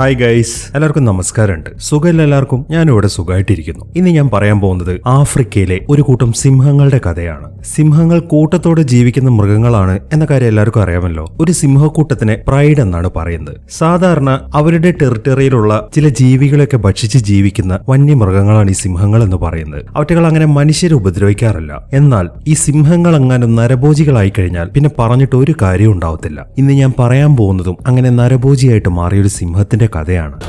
Hi guys എല്ലാവർക്കും നമസ്കാരമുണ്ട്. സുഖമില്ല എല്ലാവർക്കും? ഞാനിവിടെ സുഖമായിട്ടിരിക്കുന്നു. ഇന്ന് ഞാൻ പറയാൻ പോകുന്നത് ആഫ്രിക്കയിലെ ഒരു കൂട്ടം സിംഹങ്ങളുടെ കഥയാണ്. സിംഹങ്ങൾ കൂട്ടത്തോടെ ജീവിക്കുന്ന മൃഗങ്ങളാണ് എന്ന കാര്യം എല്ലാവർക്കും അറിയാമല്ലോ. ഒരു സിംഹക്കൂട്ടത്തിനെ പ്രൈഡ് എന്നാണ് പറയുന്നത്. സാധാരണ അവരുടെ ടെറിട്ടറിയിലുള്ള ചില ജീവികളെയൊക്കെ ഭക്ഷിച്ച് ജീവിക്കുന്ന വന്യമൃഗങ്ങളാണ് ഈ സിംഹങ്ങൾ എന്ന് പറയുന്നത്. അവറ്റകൾ അങ്ങനെ മനുഷ്യരെ ഉപദ്രവിക്കാറില്ല. എന്നാൽ ഈ സിംഹങ്ങൾ എങ്ങാനും നരഭോജികളായി കഴിഞ്ഞാൽ പിന്നെ പറഞ്ഞിട്ട് ഒരു കാര്യം ഉണ്ടാവത്തില്ല. ഇന്ന് ഞാൻ പറയാൻ പോകുന്നതും അങ്ങനെ നരഭോജിയായിട്ട് മാറിയ ഒരു സിംഹത്തിന്റെ കഥയാണ്.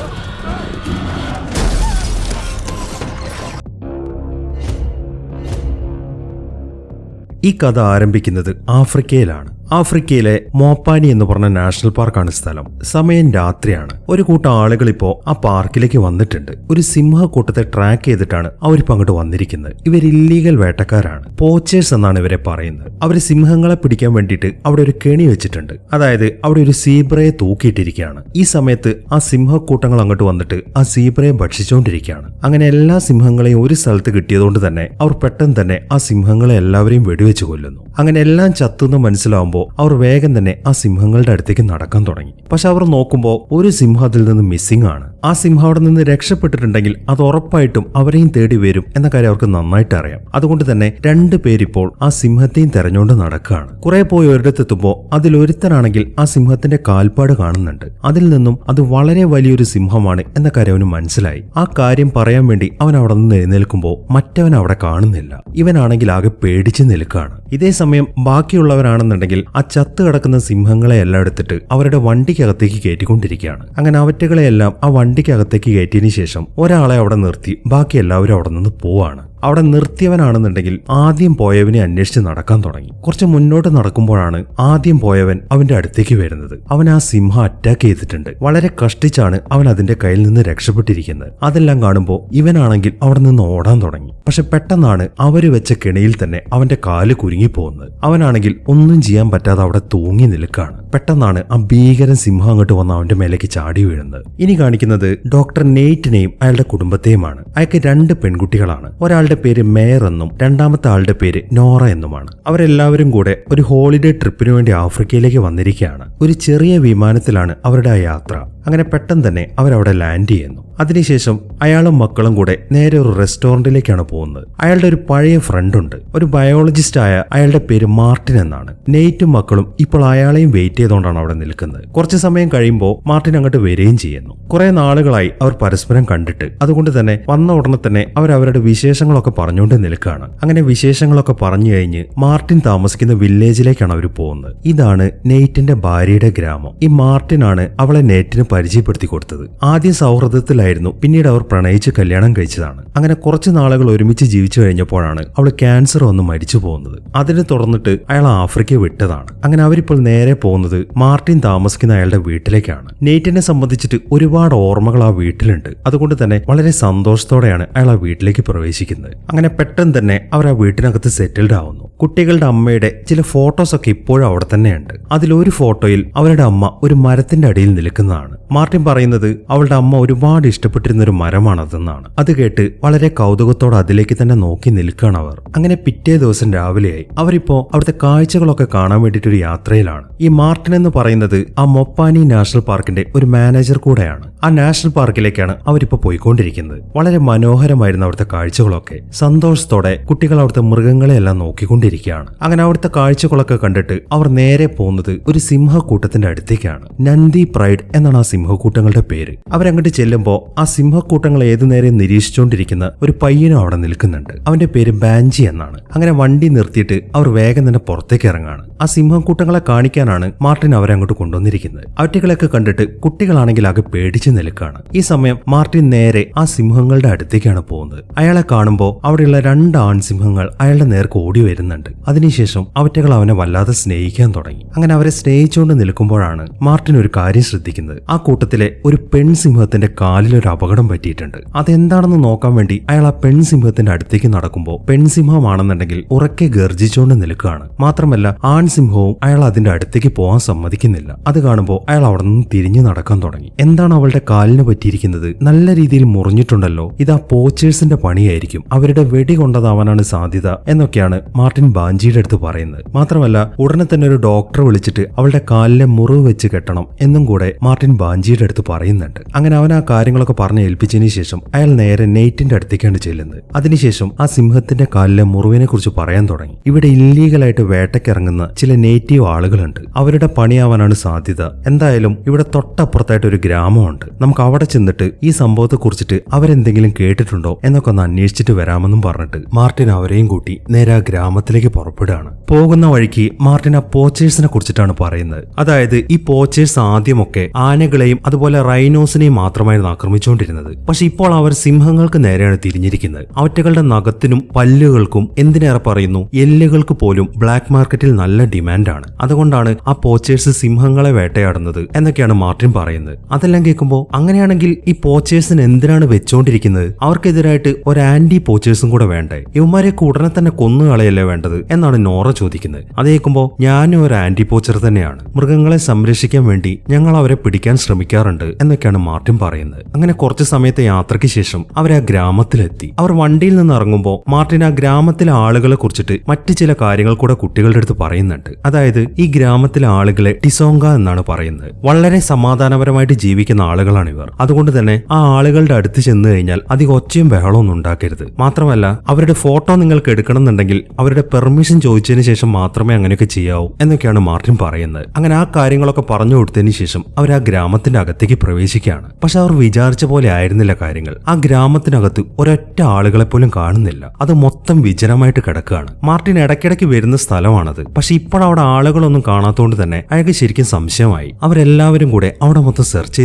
ഈ കഥ ആരംഭിക്കുന്നത് ആഫ്രിക്കയിലാണ്. ആഫ്രിക്കയിലെ മോപ്പാനി എന്ന് പറഞ്ഞ നാഷണൽ പാർക്കാണ് സ്ഥലം. സമയം രാത്രിയാണ്. ഒരു കൂട്ടം ആളുകൾ ഇപ്പോ ആ പാർക്കിലേക്ക് വന്നിട്ടുണ്ട്. ഒരു സിംഹക്കൂട്ടത്തെ ട്രാക്ക് ചെയ്തിട്ടാണ് അവർ അങ്ങോട്ട് വന്നിരിക്കുന്നത്. ഇവർ ഇല്ലീഗൽ വേട്ടക്കാരാണ്. പോച്ചേഴ്സ് എന്നാണ് ഇവരെ പറയുന്നത്. അവർ സിംഹങ്ങളെ പിടിക്കാൻ വേണ്ടിയിട്ട് അവിടെ ഒരു കെണി വെച്ചിട്ടുണ്ട്. അതായത് അവിടെ ഒരു സീബ്രയെ തൂക്കിയിട്ടിരിക്കുകയാണ്. ഈ സമയത്ത് ആ സിംഹക്കൂട്ടങ്ങൾ അങ്ങോട്ട് വന്നിട്ട് ആ സീബ്രയെ ഭക്ഷിച്ചുകൊണ്ടിരിക്കുകയാണ് അങ്ങനെ എല്ലാ സിംഹങ്ങളെയും ഒരു സ്ഥലത്ത് കിട്ടിയതുകൊണ്ട് തന്നെ അവർ പെട്ടെന്ന് തന്നെ ആ സിംഹങ്ങളെ എല്ലാവരെയും വെടിവെച്ച് കൊല്ലുന്നു. അങ്ങനെ എല്ലാം ചത്തുന്ന് മനസ്സിലാവുമ്പോൾ അവർ വേഗം തന്നെ ആ സിംഹങ്ങളുടെ അടുത്തേക്ക് നടക്കാൻ തുടങ്ങി. പക്ഷെ അവർ നോക്കുമ്പോൾ ഒരു സിംഹത്തിൽ നിന്ന് മിസ്സിംഗ് ആണ്. ആ സിംഹം അവിടെ നിന്ന് രക്ഷപ്പെട്ടിട്ടുണ്ടെങ്കിൽ അത് ഉറപ്പായിട്ടും അവരെയും തേടി വരും എന്ന കാര്യം അവർക്ക് നന്നായിട്ട് അറിയാം. അതുകൊണ്ട് തന്നെ രണ്ടു പേരിപ്പോൾ ആ സിംഹത്തെയും തെരഞ്ഞുകൊണ്ട് നടക്കുകയാണ്. കുറെ പോയി ഒരിടത്തെത്തുമ്പോൾ അതിലൊരുത്തനാണെങ്കിൽ ആ സിംഹത്തിന്റെ കാൽപ്പാട് കാണുന്നുണ്ട്. അതിൽ നിന്നും അത് വളരെ വലിയൊരു സിംഹമാണ് എന്ന കാര്യം അവന് മനസ്സിലായി. ആ കാര്യം പറയാൻ വേണ്ടി അവൻ അവിടെ നിന്ന് എഴുന്നേൽക്കുമ്പോൾ മറ്റവൻ അവിടെ കാണുന്നില്ല. ഇവനാണെങ്കിൽ ആകെ പേടിച്ചു നിൽക്കുകയാണ്. ഇതേ സമയം ബാക്കിയുള്ളവരാണെന്നുണ്ടെങ്കിൽ ആ ചത്ത് കിടക്കുന്ന സിംഹങ്ങളെ എല്ലാം എടുത്തിട്ട് അവരുടെ വണ്ടിക്കകത്തേക്ക് കയറ്റിക്കൊണ്ടിരിക്കുകയാണ്. അങ്ങനെ അവറ്റകളെയെല്ലാം ആ വണ്ടിക്കകത്തേക്ക് കയറ്റിയതിനു ശേഷം ഒരാളെ അവിടെ നിർത്തി. ബാക്കി എല്ലാവരും അവിടെ നിന്ന് പോവാണ്. അവിടെ നിർത്തിയവനാണെന്നുണ്ടെങ്കിൽ ആദ്യം പോയവനെ അന്വേഷിച്ച് നടക്കാൻ തുടങ്ങി. കുറച്ച് മുന്നോട്ട് നടക്കുമ്പോഴാണ് ആദ്യം പോയവൻ അവന്റെ അടുത്തേക്ക് വരുന്നത്. അവൻ ആ സിംഹ അറ്റാക്ക് ചെയ്തിട്ടുണ്ട്. വളരെ കഷ്ടിച്ചാണ് അവൻ അതിന്റെ കയ്യിൽ നിന്ന് രക്ഷപ്പെട്ടിരിക്കുന്നത്. അതെല്ലാം കാണുമ്പോൾ ഇവനാണെങ്കിൽ അവിടെ നിന്ന് ഓടാൻ തുടങ്ങി. പക്ഷെ പെട്ടെന്നാണ് അവർ വെച്ച കെണിയിൽ തന്നെ അവന്റെ കാൽ കുരുങ്ങിപ്പോകുന്നത്. അവനാണെങ്കിൽ ഒന്നും ചെയ്യാൻ പറ്റാതെ അവിടെ തൂങ്ങി നിൽക്കുകയാണ് പെട്ടെന്നാണ് ആ ഭീകരൻ സിംഹം അങ്ങോട്ട് വന്ന് അവന്റെ മേലേക്ക് ചാടി വീഴുന്നത്. ഇനി കാണിക്കുന്നത് ഡോക്ടർ നെയ്റ്റിനെയും അയാളുടെ കുടുംബത്തെയുമാണ്. അയാൾക്ക് രണ്ട് പെൺകുട്ടികളാണ്. ഒരാളുടെ പേര് മേയർ എന്നും രണ്ടാമത്തെ ആളുടെ പേര് നോറ എന്നുമാണ്. അവരെല്ലാവരും കൂടെ ഒരു ഹോളിഡേ ട്രിപ്പിനു വേണ്ടി ആഫ്രിക്കയിലേക്ക് വന്നിരിക്കുകയാണ്. ഒരു ചെറിയ വിമാനത്തിലാണ് അവരുടെ ആ യാത്ര. അങ്ങനെ പെട്ടെന്ന് തന്നെ അവരവിടെ ലാൻഡ് ചെയ്യുന്നു. അതിനുശേഷം അയാളും മക്കളും കൂടെ നേരെ ഒരു റെസ്റ്റോറന്റിലേക്കാണ് പോകുന്നത്. അയാളുടെ ഒരു പഴയ ഫ്രണ്ടുണ്ട് ഒരു ബയോളജിസ്റ്റ് ആയ അയാളുടെ പേര് മാർട്ടിൻ എന്നാണ്. നെയ്റ്റും മക്കളും ഇപ്പോൾ അയാളെയും വെയിറ്റ് ചെയ്തുകൊണ്ടാണ് അവിടെ നിൽക്കുന്നത്. കുറച്ച് സമയം കഴിയുമ്പോൾ മാർട്ടിൻ അങ്ങോട്ട് വരികയും ചെയ്യുന്നു. കുറെ നാളുകളായി അവർ പരസ്പരം കണ്ടിട്ട് അതുകൊണ്ട് തന്നെ വന്ന ഉടനെ തന്നെ അവർ അവരുടെ വിശേഷങ്ങളൊക്കെ പറഞ്ഞുകൊണ്ട് നിൽക്കുകയാണ്. അങ്ങനെ വിശേഷങ്ങളൊക്കെ പറഞ്ഞു കഴിഞ്ഞ് മാർട്ടിൻ താമസിക്കുന്ന വില്ലേജിലേക്കാണ് അവർ പോകുന്നത്. ഇതാണ് നെയ്റ്റിന്റെ ഭാര്യയുടെ ഗ്രാമം. ഈ മാർട്ടിനാണ് അവളെ നെയ്റ്റിന് പരിചയപ്പെടുത്തി കൊടുത്തത് ആദ്യം സൗഹൃദത്തിലായിരുന്നു. പിന്നീട് അവർ പ്രണയിച്ച് കല്യാണം കഴിച്ചതാണ്. അങ്ങനെ കുറച്ച് നാളുകൾ ഒരുമിച്ച് ജീവിച്ചു കഴിഞ്ഞപ്പോഴാണ് അവൾ ക്യാൻസർ വന്ന് മരിച്ചു പോകുന്നത്. അതിനെ തുടർന്നിട്ട് അയാൾ ആഫ്രിക്ക വിട്ടതാണ്. അങ്ങനെ അവരിപ്പോൾ നേരെ പോകുന്നത് മാർട്ടിൻ താമസിക്കുന്ന അയാളുടെ വീട്ടിലേക്കാണ്. നെയ്റ്റിനെ സംബന്ധിച്ചിട്ട് ഒരുപാട് ഓർമ്മകൾ ആ വീട്ടിലുണ്ട്. അതുകൊണ്ട് തന്നെ വളരെ സന്തോഷത്തോടെയാണ് അയാൾ ആ വീട്ടിലേക്ക് പ്രവേശിക്കുന്നത്. അങ്ങനെ പെട്ടെന്ന് തന്നെ അവർ ആ വീട്ടിനകത്ത് സെറ്റിൽഡ് ആവുന്നു. കുട്ടികളുടെ അമ്മയുടെ ചില ഫോട്ടോസ് ഒക്കെ ഇപ്പോഴും അവിടെ തന്നെയുണ്ട്. അതിലൊരു ഫോട്ടോയിൽ അവരുടെ അമ്മ ഒരു മരത്തിന്റെ അടിയിൽ നിൽക്കുന്നതാണ്. മാർട്ടിൻ പറയുന്നത് അവളുടെ അമ്മ ഒരുപാട് ഇഷ്ടപ്പെട്ടിരുന്ന ഒരു മരമാണതെന്നാണ്. അത് കേട്ട് വളരെ കൗതുകത്തോടെ അതിലേക്ക് തന്നെ നോക്കി നിൽക്കുകയാണ് അവർ. അങ്ങനെ പിറ്റേ ദിവസം രാവിലെയായി. അവരിപ്പോ അവിടുത്തെ കാഴ്ചകളൊക്കെ കാണാൻ വേണ്ടിയിട്ട് ഒരു യാത്രയിലാണ്. ഈ മാർട്ടിൻ എന്ന് പറയുന്നത് ആ മൊപ്പാനി നാഷണൽ പാർക്കിന്റെ ഒരു മാനേജർ കൂടെയാണ്. ആ നാഷണൽ പാർക്കിലേക്കാണ് അവരിപ്പോ പോയിക്കൊണ്ടിരിക്കുന്നത്. വളരെ മനോഹരമായിരുന്നു അവിടുത്തെ കാഴ്ചകളൊക്കെ. സന്തോഷത്തോടെ കുട്ടികൾ അവിടുത്തെ മൃഗങ്ങളെ എല്ലാം നോക്കിക്കൊണ്ടിരിക്കുകയാണ്. അങ്ങനെ അവിടുത്തെ കാഴ്ചകളൊക്കെ കണ്ടിട്ട് അവർ നേരെ പോകുന്നത് ഒരു സിംഹക്കൂട്ടത്തിന്റെ അടുത്തേക്കാണ്. നന്ദി പ്രൈഡ് എന്നാണ് ആ സിംഹക്കൂട്ടങ്ങളുടെ പേര്. അവരങ്ങോട്ട് ചെല്ലുമ്പോൾ ആ സിംഹക്കൂട്ടങ്ങൾ ഏതു നേരം നിരീക്ഷിച്ചുകൊണ്ടിരിക്കുന്ന ഒരു പയ്യനും അവിടെ നിൽക്കുന്നുണ്ട്. അവന്റെ പേര് ബാഞ്ചി എന്നാണ്. അങ്ങനെ വണ്ടി നിർത്തിയിട്ട് അവർ വേഗം തന്നെ പുറത്തേക്ക് ഇറങ്ങാണ്. ആ സിംഹക്കൂട്ടങ്ങളെ കാണിക്കാനാണ് മാർട്ടിൻ അവരെ അങ്ങോട്ട് കൊണ്ടുവന്നിരിക്കുന്നത്. അവറ്റകളൊക്കെ കണ്ടിട്ട് കുട്ടികളാണെങ്കിൽ ആകെ പേടിച്ചു നിൽക്കുകയാണ് ഈ സമയം മാർട്ടിൻ നേരെ ആ സിംഹങ്ങളുടെ അടുത്തേക്കാണ് പോകുന്നത്. അയാളെ കാണുമ്പോൾ അവിടെയുള്ള രണ്ട് ആൺസിംഹങ്ങൾ അയാളുടെ നേർക്ക് ഓടി വരുന്നുണ്ട്. അതിനുശേഷം അവറ്റകൾ അവനെ വല്ലാതെ സ്നേഹിക്കാൻ തുടങ്ങി. അങ്ങനെ അവരെ സ്നേഹിച്ചുകൊണ്ട് നിൽക്കുമ്പോഴാണ് മാർട്ടിൻ ഒരു കാര്യം ശ്രദ്ധിക്കുന്നത്. ആ കൂട്ടത്തിലെ ഒരു പെൺസിംഹത്തിന്റെ കാലിൽ ഒരു അപകടം പറ്റിയിട്ടുണ്ട്. അതെന്താണെന്ന് നോക്കാൻ വേണ്ടി അയാൾ ആ പെൺസിംഹത്തിന്റെ അടുത്തേക്ക് നടക്കുമ്പോൾ പെൺസിംഹമാണെന്നുണ്ടെങ്കിൽ ഉറക്കെ ഗർജിച്ചുകൊണ്ട് നിൽക്കുകയാണ്. മാത്രമല്ല ആൺസിംഹവും അയാൾ അതിന്റെ അടുത്തേക്ക് പോകാൻ സമ്മതിക്കുന്നില്ല. അത് കാണുമ്പോൾ അയാൾ അവിടെ നിന്ന് തിരിഞ്ഞു നടക്കാൻ തുടങ്ങി. എന്താണ് അവളുടെ അവന്റെ കാലിന് പറ്റിയിരിക്കുന്നത് നല്ല രീതിയിൽ മുറിഞ്ഞിട്ടുണ്ടല്ലോ. ഇത് ആ പോച്ചേഴ്സിന്റെ പണിയായിരിക്കും. അവരുടെ വെടി കൊണ്ടതാവാനാണ് സാധ്യത എന്നൊക്കെയാണ് മാർട്ടിൻ ബാഞ്ചിയുടെ അടുത്ത് പറയുന്നത്. മാത്രമല്ല ഉടനെ തന്നെ ഒരു ഡോക്ടറെ വിളിച്ചിട്ട് അവളുടെ കാലിലെ മുറിവ് വെച്ച് കെട്ടണം എന്നും കൂടെ മാർട്ടിൻ ബാഞ്ചിയുടെ അടുത്ത് പറയുന്നുണ്ട്. അങ്ങനെ അവൻ ആ കാര്യങ്ങളൊക്കെ പറഞ്ഞ് ഏൽപ്പിച്ചതിന് ശേഷം അയാൾ നേരെ നെയ്റ്റിന്റെ അടുത്തേക്കാണ് ചെല്ലുന്നത്. അതിനുശേഷം ആ സിംഹത്തിന്റെ കാലിലെ മുറിവിനെ കുറിച്ച് പറയാൻ തുടങ്ങി. ഇവിടെ ഇല്ലീഗലായിട്ട് വേട്ടയ്ക്കിറങ്ങുന്ന ചില നേറ്റീവ് ആളുകളുണ്ട്. അവരുടെ പണിയാവാനാണ് സാധ്യത. എന്തായാലും ഇവിടെ തൊട്ടപ്പുറത്തായിട്ട് ഒരു ഗ്രാമമുണ്ട്. നമുക്ക് അവിടെ ചെന്നിട്ട് ഈ സംഭവത്തെ കുറിച്ചിട്ട് അവരെന്തെങ്കിലും കേട്ടിട്ടുണ്ടോ എന്നൊക്കെ ഒന്ന് അന്വേഷിച്ചിട്ട് വരാമെന്നും പറഞ്ഞിട്ട് മാർട്ടിൻ അവരെയും കൂട്ടി നേരെ ഗ്രാമത്തിലേക്ക് പുറപ്പെടുകയാണ്. പോകുന്ന വഴിക്ക് മാർട്ടിൻ ആ പോച്ചേഴ്സിനെ കുറിച്ചിട്ടാണ് പറയുന്നത്. അതായത് ഈ പോച്ചേഴ്സ് ആദ്യമൊക്കെ ആനകളെയും അതുപോലെ റൈനോസിനെയും മാത്രമായിരുന്നു ആക്രമിച്ചുകൊണ്ടിരുന്നത്. പക്ഷെ ഇപ്പോൾ അവർ സിംഹങ്ങൾക്ക് നേരെയാണ് തിരിഞ്ഞിരിക്കുന്നത്. അവറ്റകളുടെ നഖത്തിനും പല്ലുകൾക്കും എന്തിനേറെ പറയുന്നു? എല്ലുകൾക്ക് പോലും ബ്ലാക്ക് മാർക്കറ്റിൽ നല്ല ഡിമാൻഡാണ്. അതുകൊണ്ടാണ് ആ പോച്ചേഴ്സ് സിംഹങ്ങളെ വേട്ടയാടുന്നത് എന്നൊക്കെയാണ് മാർട്ടിൻ പറയുന്നത്. അതെല്ലാം കേൾക്കുമ്പോൾ അങ്ങനെയാണെങ്കിൽ ഈ പോച്ചേഴ്സിന് എന്തിനാണ് വെച്ചോണ്ടിരിക്കുന്നത്? അവർക്കെതിരായിട്ട് ഒരു ആന്റി പോച്ചേഴ്സും കൂടെ വേണ്ടേ? ഇവന്മാരെയൊക്കെ ഉടനെ തന്നെ കൊന്നുകളയല്ലേ വേണ്ടത്? എന്നാണ് നോറ ചോദിക്കുന്നത്. അത് കേൾക്കുമ്പോൾ ഞാനും ഒരു ആന്റി പോച്ചർ തന്നെയാണ്. മൃഗങ്ങളെ സംരക്ഷിക്കാൻ വേണ്ടി ഞങ്ങൾ അവരെ പിടിക്കാൻ ശ്രമിക്കാറുണ്ട് എന്നൊക്കെയാണ് മാർട്ടിൻ പറയുന്നത്. അങ്ങനെ കുറച്ച് സമയത്തെ യാത്രയ്ക്ക് ശേഷം അവർ ആ ഗ്രാമത്തിലെത്തി. അവർ വണ്ടിയിൽ നിന്ന് ഇറങ്ങുമ്പോൾ മാർട്ടിൻ ആ ഗ്രാമത്തിലെ ആളുകളെ കുറിച്ചിട്ട് മറ്റു ചില കാര്യങ്ങൾ കൂടെ കുട്ടികളുടെ അടുത്ത് പറയുന്നുണ്ട്. അതായത് ഈ ഗ്രാമത്തിലെ ആളുകളെ ടിസോങ്ക എന്നാണ് പറയുന്നത്. വളരെ സമാധാനപരമായിട്ട് ജീവിക്കുന്ന ആളുകളാണ് ഇവർ അതുകൊണ്ട് തന്നെ ആ ആളുകളുടെ അടുത്ത് ചെന്ന് കഴിഞ്ഞാൽ അധികം ഒച്ചയും ബഹളമൊന്നും ഉണ്ടാക്കരുത്. മാത്രമല്ല അവരുടെ ഫോട്ടോ നിങ്ങൾക്ക് എടുക്കണം എന്നുണ്ടെങ്കിൽ അവരുടെ പെർമിഷൻ ചോദിച്ചതിന് ശേഷം മാത്രമേ അങ്ങനെയൊക്കെ ചെയ്യാവൂ എന്നൊക്കെയാണ് മാർട്ടിൻ പറയുന്നത്. അങ്ങനെ ആ കാര്യങ്ങളൊക്കെ പറഞ്ഞു കൊടുത്തതിന് ശേഷം അവർ ആ ഗ്രാമത്തിന്റെ അകത്തേക്ക് പ്രവേശിക്കുകയാണ്. പക്ഷെ അവർ വിചാരിച്ച പോലെ ആയിരുന്നില്ല കാര്യങ്ങൾ. ആ ഗ്രാമത്തിനകത്ത് ഒരൊറ്റ ആളുകളെ പോലും കാണുന്നില്ല. അത് മൊത്തം വിജനമായിട്ട് കിടക്കുകയാണ്. മാർട്ടിൻ ഇടയ്ക്കിടയ്ക്ക് വരുന്ന സ്ഥലമാണത്. പക്ഷെ ഇപ്പോഴവിടെ ആളുകളൊന്നും കാണാത്തതുകൊണ്ട് തന്നെ അയാൾക്ക് ശരിക്കും സംശയമായി. അവരെല്ലാവരും കൂടെ അവിടെ മൊത്തം സെർച്ച്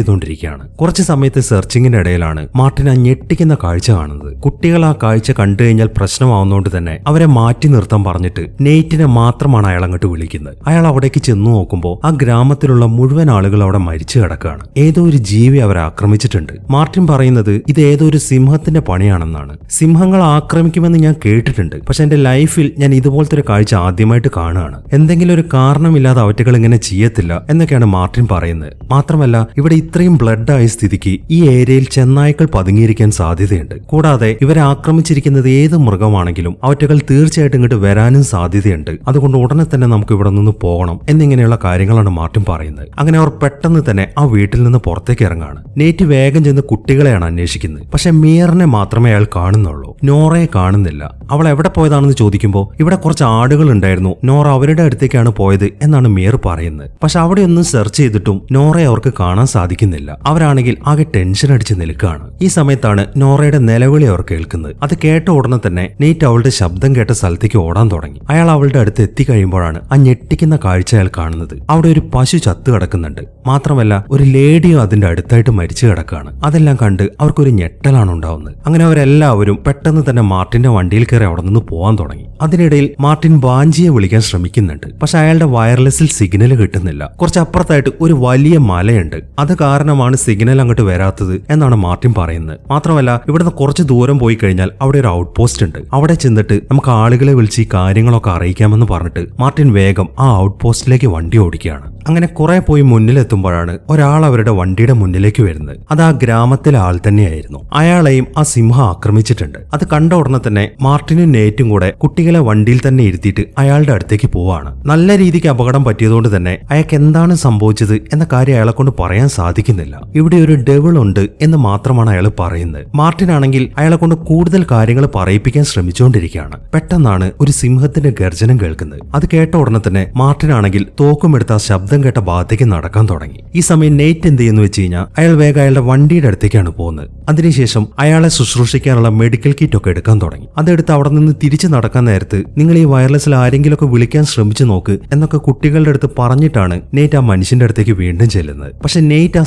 ചെയ്തുകൊണ്ടിരിക്കുകയാണ് കുറച്ച് സമയത്ത് സെർച്ചിങ്ങിന്റെ ഇടയിലാണ് മാർട്ടിൻ ആ ഞെട്ടിക്കുന്ന കാഴ്ച കാണുന്നത്. കുട്ടികൾ ആ കാഴ്ച കണ്ടു കഴിഞ്ഞാൽ പ്രശ്നമാവുന്നതുകൊണ്ട് തന്നെ അവരെ മാറ്റി നിർത്താൻ പറഞ്ഞിട്ട് നെയ്റ്റിനെ മാത്രമാണ് അയാൾ അങ്ങോട്ട് വിളിക്കുന്നത്. അയാൾ അവിടേക്ക് ചെന്നു നോക്കുമ്പോൾ ആ ഗ്രാമത്തിലുള്ള മുഴുവൻ ആളുകൾ അവിടെ മരിച്ചു കിടക്കുകയാണ്. ഏതോ ഒരു ജീവി അവരെ ആക്രമിച്ചിട്ടുണ്ട്. മാർട്ടിൻ പറയുന്നത് ഇത് ഏതോ ഒരു സിംഹത്തിന്റെ പണിയാണെന്നാണ്. സിംഹങ്ങൾ ആക്രമിക്കുമെന്ന് ഞാൻ കേട്ടിട്ടുണ്ട്. പക്ഷെ എന്റെ ലൈഫിൽ ഞാൻ ഇതുപോലത്തെ ഒരു കാഴ്ച ആദ്യമായിട്ട് കാണുകയാണ്. എന്തെങ്കിലും ഒരു കാരണമില്ലാതെ അവറ്റകൾ ഇങ്ങനെ ചെയ്യത്തില്ല എന്നൊക്കെയാണ് മാർട്ടിൻ പറയുന്നത്. മാത്രമല്ല ഇവിടെ ഇത്രയും ബ്ലഡ് ആയ സ്ഥിതിക്ക് ഈ ഏരിയയിൽ ചെന്നായ്ക്കൾ പതുങ്ങിയിരിക്കാൻ സാധ്യതയുണ്ട്. കൂടാതെ ഇവരെ ആക്രമിച്ചിരിക്കുന്നത് ഏത് മൃഗമാണെങ്കിലും അവറ്റകൾ തീർച്ചയായിട്ടും ഇങ്ങോട്ട് വരാനും സാധ്യതയുണ്ട്. അതുകൊണ്ട് ഉടനെ തന്നെ നമുക്ക് ഇവിടെ നിന്ന് പോകണം എന്നിങ്ങനെയുള്ള കാര്യങ്ങളാണ് മാർട്ടിൻ പറയുന്നത്. അങ്ങനെ അവർ പെട്ടെന്ന് തന്നെ ആ വീട്ടിൽ നിന്ന് പുറത്തേക്ക് ഇറങ്ങാണ്. നേറ്റ് വേഗം ചെന്ന് കുട്ടികളെയാണ് അന്വേഷിക്കുന്നത്. പക്ഷെ മിയറിനെ മാത്രമേ അയാൾ കാണുന്നുള്ളൂ. നോറയെ കാണുന്നില്ല. അവൾ എവിടെ പോയതാണെന്ന് ചോദിക്കുമ്പോൾ ഇവിടെ കുറച്ച് ആടുകൾ ഉണ്ടായിരുന്നു. നോറ അവരുടെ അടുത്തേക്കാണ് പോയത് എന്നാണ് മിയർ പറയുന്നത്. പക്ഷെ അവിടെ ഒന്നും സെർച്ച് ചെയ്തിട്ടും നോറയെ അവർക്ക് കാണാൻ സാധിക്കുന്നില്ല. അവരാണെങ്കിൽ ആകെ ടെൻഷൻ അടിച്ച് നിൽക്കുകയാണ്. ഈ സമയത്താണ് നോറയുടെ നിലവിളി അവർ കേൾക്കുന്നത്. അത് കേട്ട ഉടനെ തന്നെ നീറ്റ് അവളുടെ ശബ്ദം കേട്ട സ്ഥലത്തേക്ക് ഓടാൻ തുടങ്ങി. അയാൾ അവളുടെ അടുത്ത് എത്തിക്കഴിയുമ്പോഴാണ് ആ ഞെട്ടിക്കുന്ന കാഴ്ച അയാൾ കാണുന്നത്. അവിടെ ഒരു പശു ചത്തു കിടക്കുന്നുണ്ട്. മാത്രമല്ല ഒരു ലേഡിയും അതിന്റെ അടുത്തായിട്ട് മരിച്ചു കിടക്കുകയാണ്. അതെല്ലാം കണ്ട് അവർക്കൊരു ഞെട്ടലാണ് ഉണ്ടാവുന്നത്. അങ്ങനെ അവരെല്ലാവരും പെട്ടെന്ന് തന്നെ മാർട്ടിന്റെ വണ്ടിയിൽ കയറി അവിടെ നിന്ന് പോകാൻ തുടങ്ങി. അതിനിടയിൽ മാർട്ടിൻ ബാഞ്ചിയെ വിളിക്കാൻ ശ്രമിക്കുന്നുണ്ട്. പക്ഷെ അയാളുടെ വയർലെസ്സിൽ സിഗ്നൽ കിട്ടുന്നില്ല. കുറച്ച് അപ്പുറത്തായിട്ട് ഒരു വലിയ മലയുണ്ട്. അത് കാരണമാണ് സിഗ്നൽ അങ്ങോട്ട് വരാത്തത് എന്നാണ് മാർട്ടിൻ പറയുന്നത്. മാത്രമല്ല ഇവിടുന്ന് കുറച്ച് ദൂരം പോയി കഴിഞ്ഞാൽ അവിടെ ഒരു ഔട്ട് പോസ്റ്റ് ഉണ്ട്. അവിടെ ചെന്നിട്ട് നമുക്ക് ആളുകളെ വിളിച്ച് ഈ കാര്യങ്ങളൊക്കെ അറിയിക്കാമെന്ന് പറഞ്ഞിട്ട് മാർട്ടിൻ വേഗം ആ ഔട്ട് പോസ്റ്റിലേക്ക് വണ്ടി ഓടിക്കുകയാണ്. അങ്ങനെ കുറെ പോയി മുന്നിലെത്തുമ്പോഴാണ് ഒരാൾ അവരുടെ വണ്ടിയുടെ മുന്നിലേക്ക് വരുന്നത്. അത് ആ ഗ്രാമത്തിലെ ആൾ തന്നെയായിരുന്നു. അയാളെയും ആ സിംഹം ആക്രമിച്ചിട്ടുണ്ട്. അത് കണ്ട ഉടനെ തന്നെ മാർട്ടിനും നേറ്റും കൂടെ കുട്ടികളെ വണ്ടിയിൽ തന്നെ ഇരുത്തിയിട്ട് അയാളുടെ അടുത്തേക്ക് പോവാണ്. നല്ല രീതിക്ക് അപകടം പറ്റിയതുകൊണ്ട് തന്നെ അയാൾക്ക് എന്താണ് സംഭവിച്ചത് എന്ന കാര്യം അയാളെ കൊണ്ട് പറയാൻ സാധിക്കുന്നില്ല. ഇവിടെ ഒരു ഡെവിൾ ഉണ്ട് എന്ന് മാത്രമാണ് അയാൾ പറയുന്നത്. മാർട്ടിൻ ആണെങ്കിൽ അയാളെ കൊണ്ട് കൂടുതൽ കാര്യങ്ങൾ പറയിപ്പിക്കാൻ ശ്രമിച്ചുകൊണ്ടിരിക്കുകയാണ്. പെട്ടെന്നാണ് ഒരു സിംഹത്തിന്റെ ഗർജനം കേൾക്കുന്നത്. അത് കേട്ട ഉടനെ തന്നെ മാർട്ടിൻ ആണെങ്കിൽ തോക്കുമെടുത്ത ശബ്ദം കേട്ട ഭാഗത്തേക്ക് നടക്കാൻ തുടങ്ങി. ഈ സമയം നെയ്റ്റ് എന്ത് ചെയ്യുന്നു വെച്ച് കഴിഞ്ഞാൽ അയാൾ വേഗം അയാളുടെ വണ്ടിയുടെ അടുത്തേക്കാണ് പോകുന്നത്. അതിനുശേഷം അയാളെ ശുശ്രൂഷിക്കാനുള്ള മെഡിക്കൽ കിറ്റ് ഒക്കെ എടുക്കാൻ തുടങ്ങി. അതെടുത്ത് അവിടെ നിന്ന് തിരിച്ചു നടക്കാൻ നേരത്ത് നിങ്ങൾ ഈ വയർലെസ്സിൽ ആരെങ്കിലുമൊക്കെ വിളിക്കാൻ ശ്രമിച്ചു നോക്ക് എന്നൊക്കെ കുട്ടികളുടെ അടുത്ത് പറഞ്ഞിട്ടാണ് നെയ്റ്റ് ആ മനുഷ്യന്റെ അടുത്തേക്ക് വീണ്ടും ചെല്ലുന്നത്. പക്ഷെ നെയ്റ്റ് ആ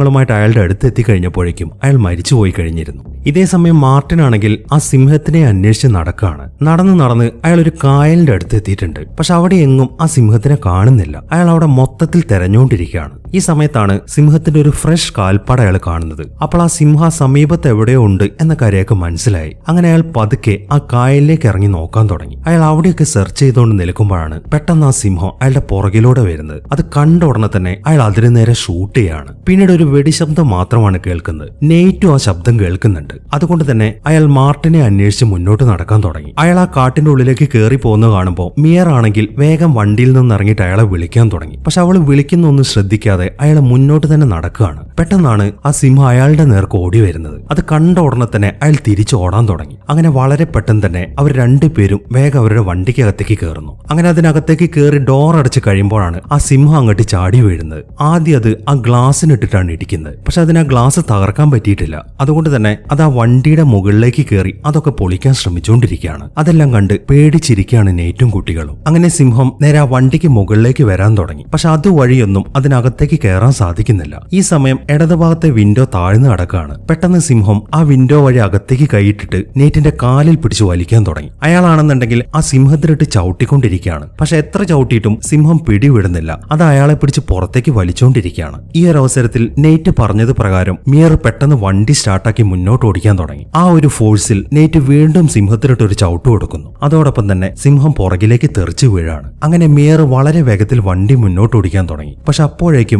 സാധനങ്ങളുമായിട്ട് അയാളുടെ അടുത്ത് എത്തിക്കഴിഞ്ഞപ്പോഴേക്കും അയാൾ മരിച്ചു പോയി കഴിഞ്ഞിരുന്നു. ഇതേ സമയം മാർട്ടിൻ ആണെങ്കിൽ ആ സിംഹത്തിനെ അന്വേഷിച്ച് നടക്കാണ്. നടന്ന് നടന്ന് അയാൾ ഒരു കായലിന്റെ അടുത്ത് എത്തിയിട്ടുണ്ട് പക്ഷെ അവിടെ എങ്ങും ആ സിംഹത്തിനെ കാണുന്നില്ല. അയാൾ അവിടെ മൊത്തത്തിൽ തെരഞ്ഞുകൊണ്ടിരിക്കുകയാണ്. ഈ സമയത്താണ് സിംഹത്തിന്റെ ഒരു ഫ്രഷ് കാൽപ്പാട അയാൾ കാണുന്നത്. അപ്പോൾ ആ സിംഹ സമീപത്ത് എവിടെയോ ഉണ്ട് എന്ന കാര്യമൊക്കെ മനസ്സിലായി. അങ്ങനെ അയാൾ പതുക്കെ ആ കായലിലേക്ക് ഇറങ്ങി നോക്കാൻ തുടങ്ങി. അയാൾ അവിടെയൊക്കെ സെർച്ച് ചെയ്തുകൊണ്ട് നിൽക്കുമ്പോഴാണ് പെട്ടെന്ന് ആ സിംഹം അയാളുടെ പുറകിലൂടെ വരുന്നത്. അത് കണ്ട ഉടനെ തന്നെ അയാൾ അതിന് നേരെ ഷൂട്ട് ചെയ്യാണ് പിന്നീട് ഒരു വെടിശബ്ദം മാത്രമാണ് കേൾക്കുന്നത്. നെയ്റ്റും ആ ശബ്ദം കേൾക്കുന്നുണ്ട്. അതുകൊണ്ട് തന്നെ അയാൾ മാർട്ടിനെ അന്വേഷിച്ച് മുന്നോട്ട് നടക്കാൻ തുടങ്ങി. അയാൾ ആ കാട്ടിന്റെ ഉള്ളിലേക്ക് കയറി പോകുന്നത് കാണുമ്പോൾ മിയർ ആണെങ്കിൽ വേഗം വണ്ടിയിൽ നിന്ന് ഇറങ്ങിയിട്ട് അയാളെ വിളിക്കാൻ തുടങ്ങി. പക്ഷെ അവൾ വിളിക്കുന്നൊന്നും ശ്രദ്ധിക്കാതെ അയാൾ മുന്നോട്ട് തന്നെ നടക്കുകയാണ്. പെട്ടെന്നാണ് ആ സിംഹം അയാളുടെ നേർക്ക് ഓടി വരുന്നത്. അത് കണ്ട ഉടനെ തന്നെ അയാൾ തിരിച്ചു ഓടാൻ തുടങ്ങി. അങ്ങനെ വളരെ പെട്ടെന്ന് തന്നെ അവർ രണ്ടുപേരും വേഗം അവരുടെ വണ്ടിക്കകത്തേക്ക് കയറുന്നു അങ്ങനെ അതിനകത്തേക്ക് കയറി ഡോർ അടച്ച് കഴിയുമ്പോഴാണ് ആ സിംഹം അങ്ങോട്ട് ചാടി വീഴുന്നത്. ആദ്യം അത് ആ ഗ്ലാസ്സിനിട്ടിട്ടാണ് ഇടിക്കുന്നത് പക്ഷെ അതിന് ആ ഗ്ലാസ് തകർക്കാൻ പറ്റിയിട്ടില്ല. അതുകൊണ്ട് തന്നെ അത് ആ വണ്ടിയുടെ മുകളിലേക്ക് കയറി അതൊക്കെ പൊളിക്കാൻ ശ്രമിച്ചുകൊണ്ടിരിക്കുകയാണ്. അതെല്ലാം കണ്ട് പേടിച്ചിരിക്കുകയാണ് നെയ്റ്റും കുട്ടികളും. അങ്ങനെ സിംഹം നേരെ ആ വണ്ടിക്ക് മുകളിലേക്ക് വരാൻ തുടങ്ങി. പക്ഷെ അതുവഴിയൊന്നും അതിനകത്തേക്ക് കയറാൻ സാധിക്കുന്നില്ല. ഈ സമയം ഇടതുഭാഗത്തെ വിൻഡോ താഴ്ന്നു കടക്കാണ് പെട്ടെന്ന് സിംഹം ആ വിൻഡോ വഴി അകത്തേക്ക് കൈയിട്ടിട്ട് നെയ്റ്റിന്റെ കാലിൽ പിടിച്ചു വലിക്കാൻ തുടങ്ങി. അയാളാണെന്നുണ്ടെങ്കിൽ ആ സിംഹത്തിലിട്ട് ചവിട്ടിക്കൊണ്ടിരിക്കുകയാണ്. പക്ഷെ എത്ര ചവിട്ടിയിട്ടും സിംഹം പിടിവിടുന്നില്ല. അത് അയാളെ പിടിച്ച് പുറത്തേക്ക് വലിച്ചുകൊണ്ടിരിക്കുകയാണ് ഈ ഒരു അവസരത്തിൽ നെയ്റ്റ് പറഞ്ഞത് പ്രകാരം മിയർ പെട്ടെന്ന് വണ്ടി സ്റ്റാർട്ടാക്കി മുന്നോട്ട് ഓടിക്കാൻ തുടങ്ങി. ആ ഒരു ഫോഴ്സിൽ നെയ്റ്റ് വീണ്ടും സിംഹത്തിലിട്ട് ഒരു ചവിട്ട് കൊടുക്കുന്നു. അതോടൊപ്പം തന്നെ സിംഹം പുറകിലേക്ക് തെറിച്ചു വീഴാണ്. അങ്ങനെ മിയർ വളരെ വേഗത്തിൽ വണ്ടി മുന്നോട്ട് ഓടിക്കാൻ തുടങ്ങി. പക്ഷെ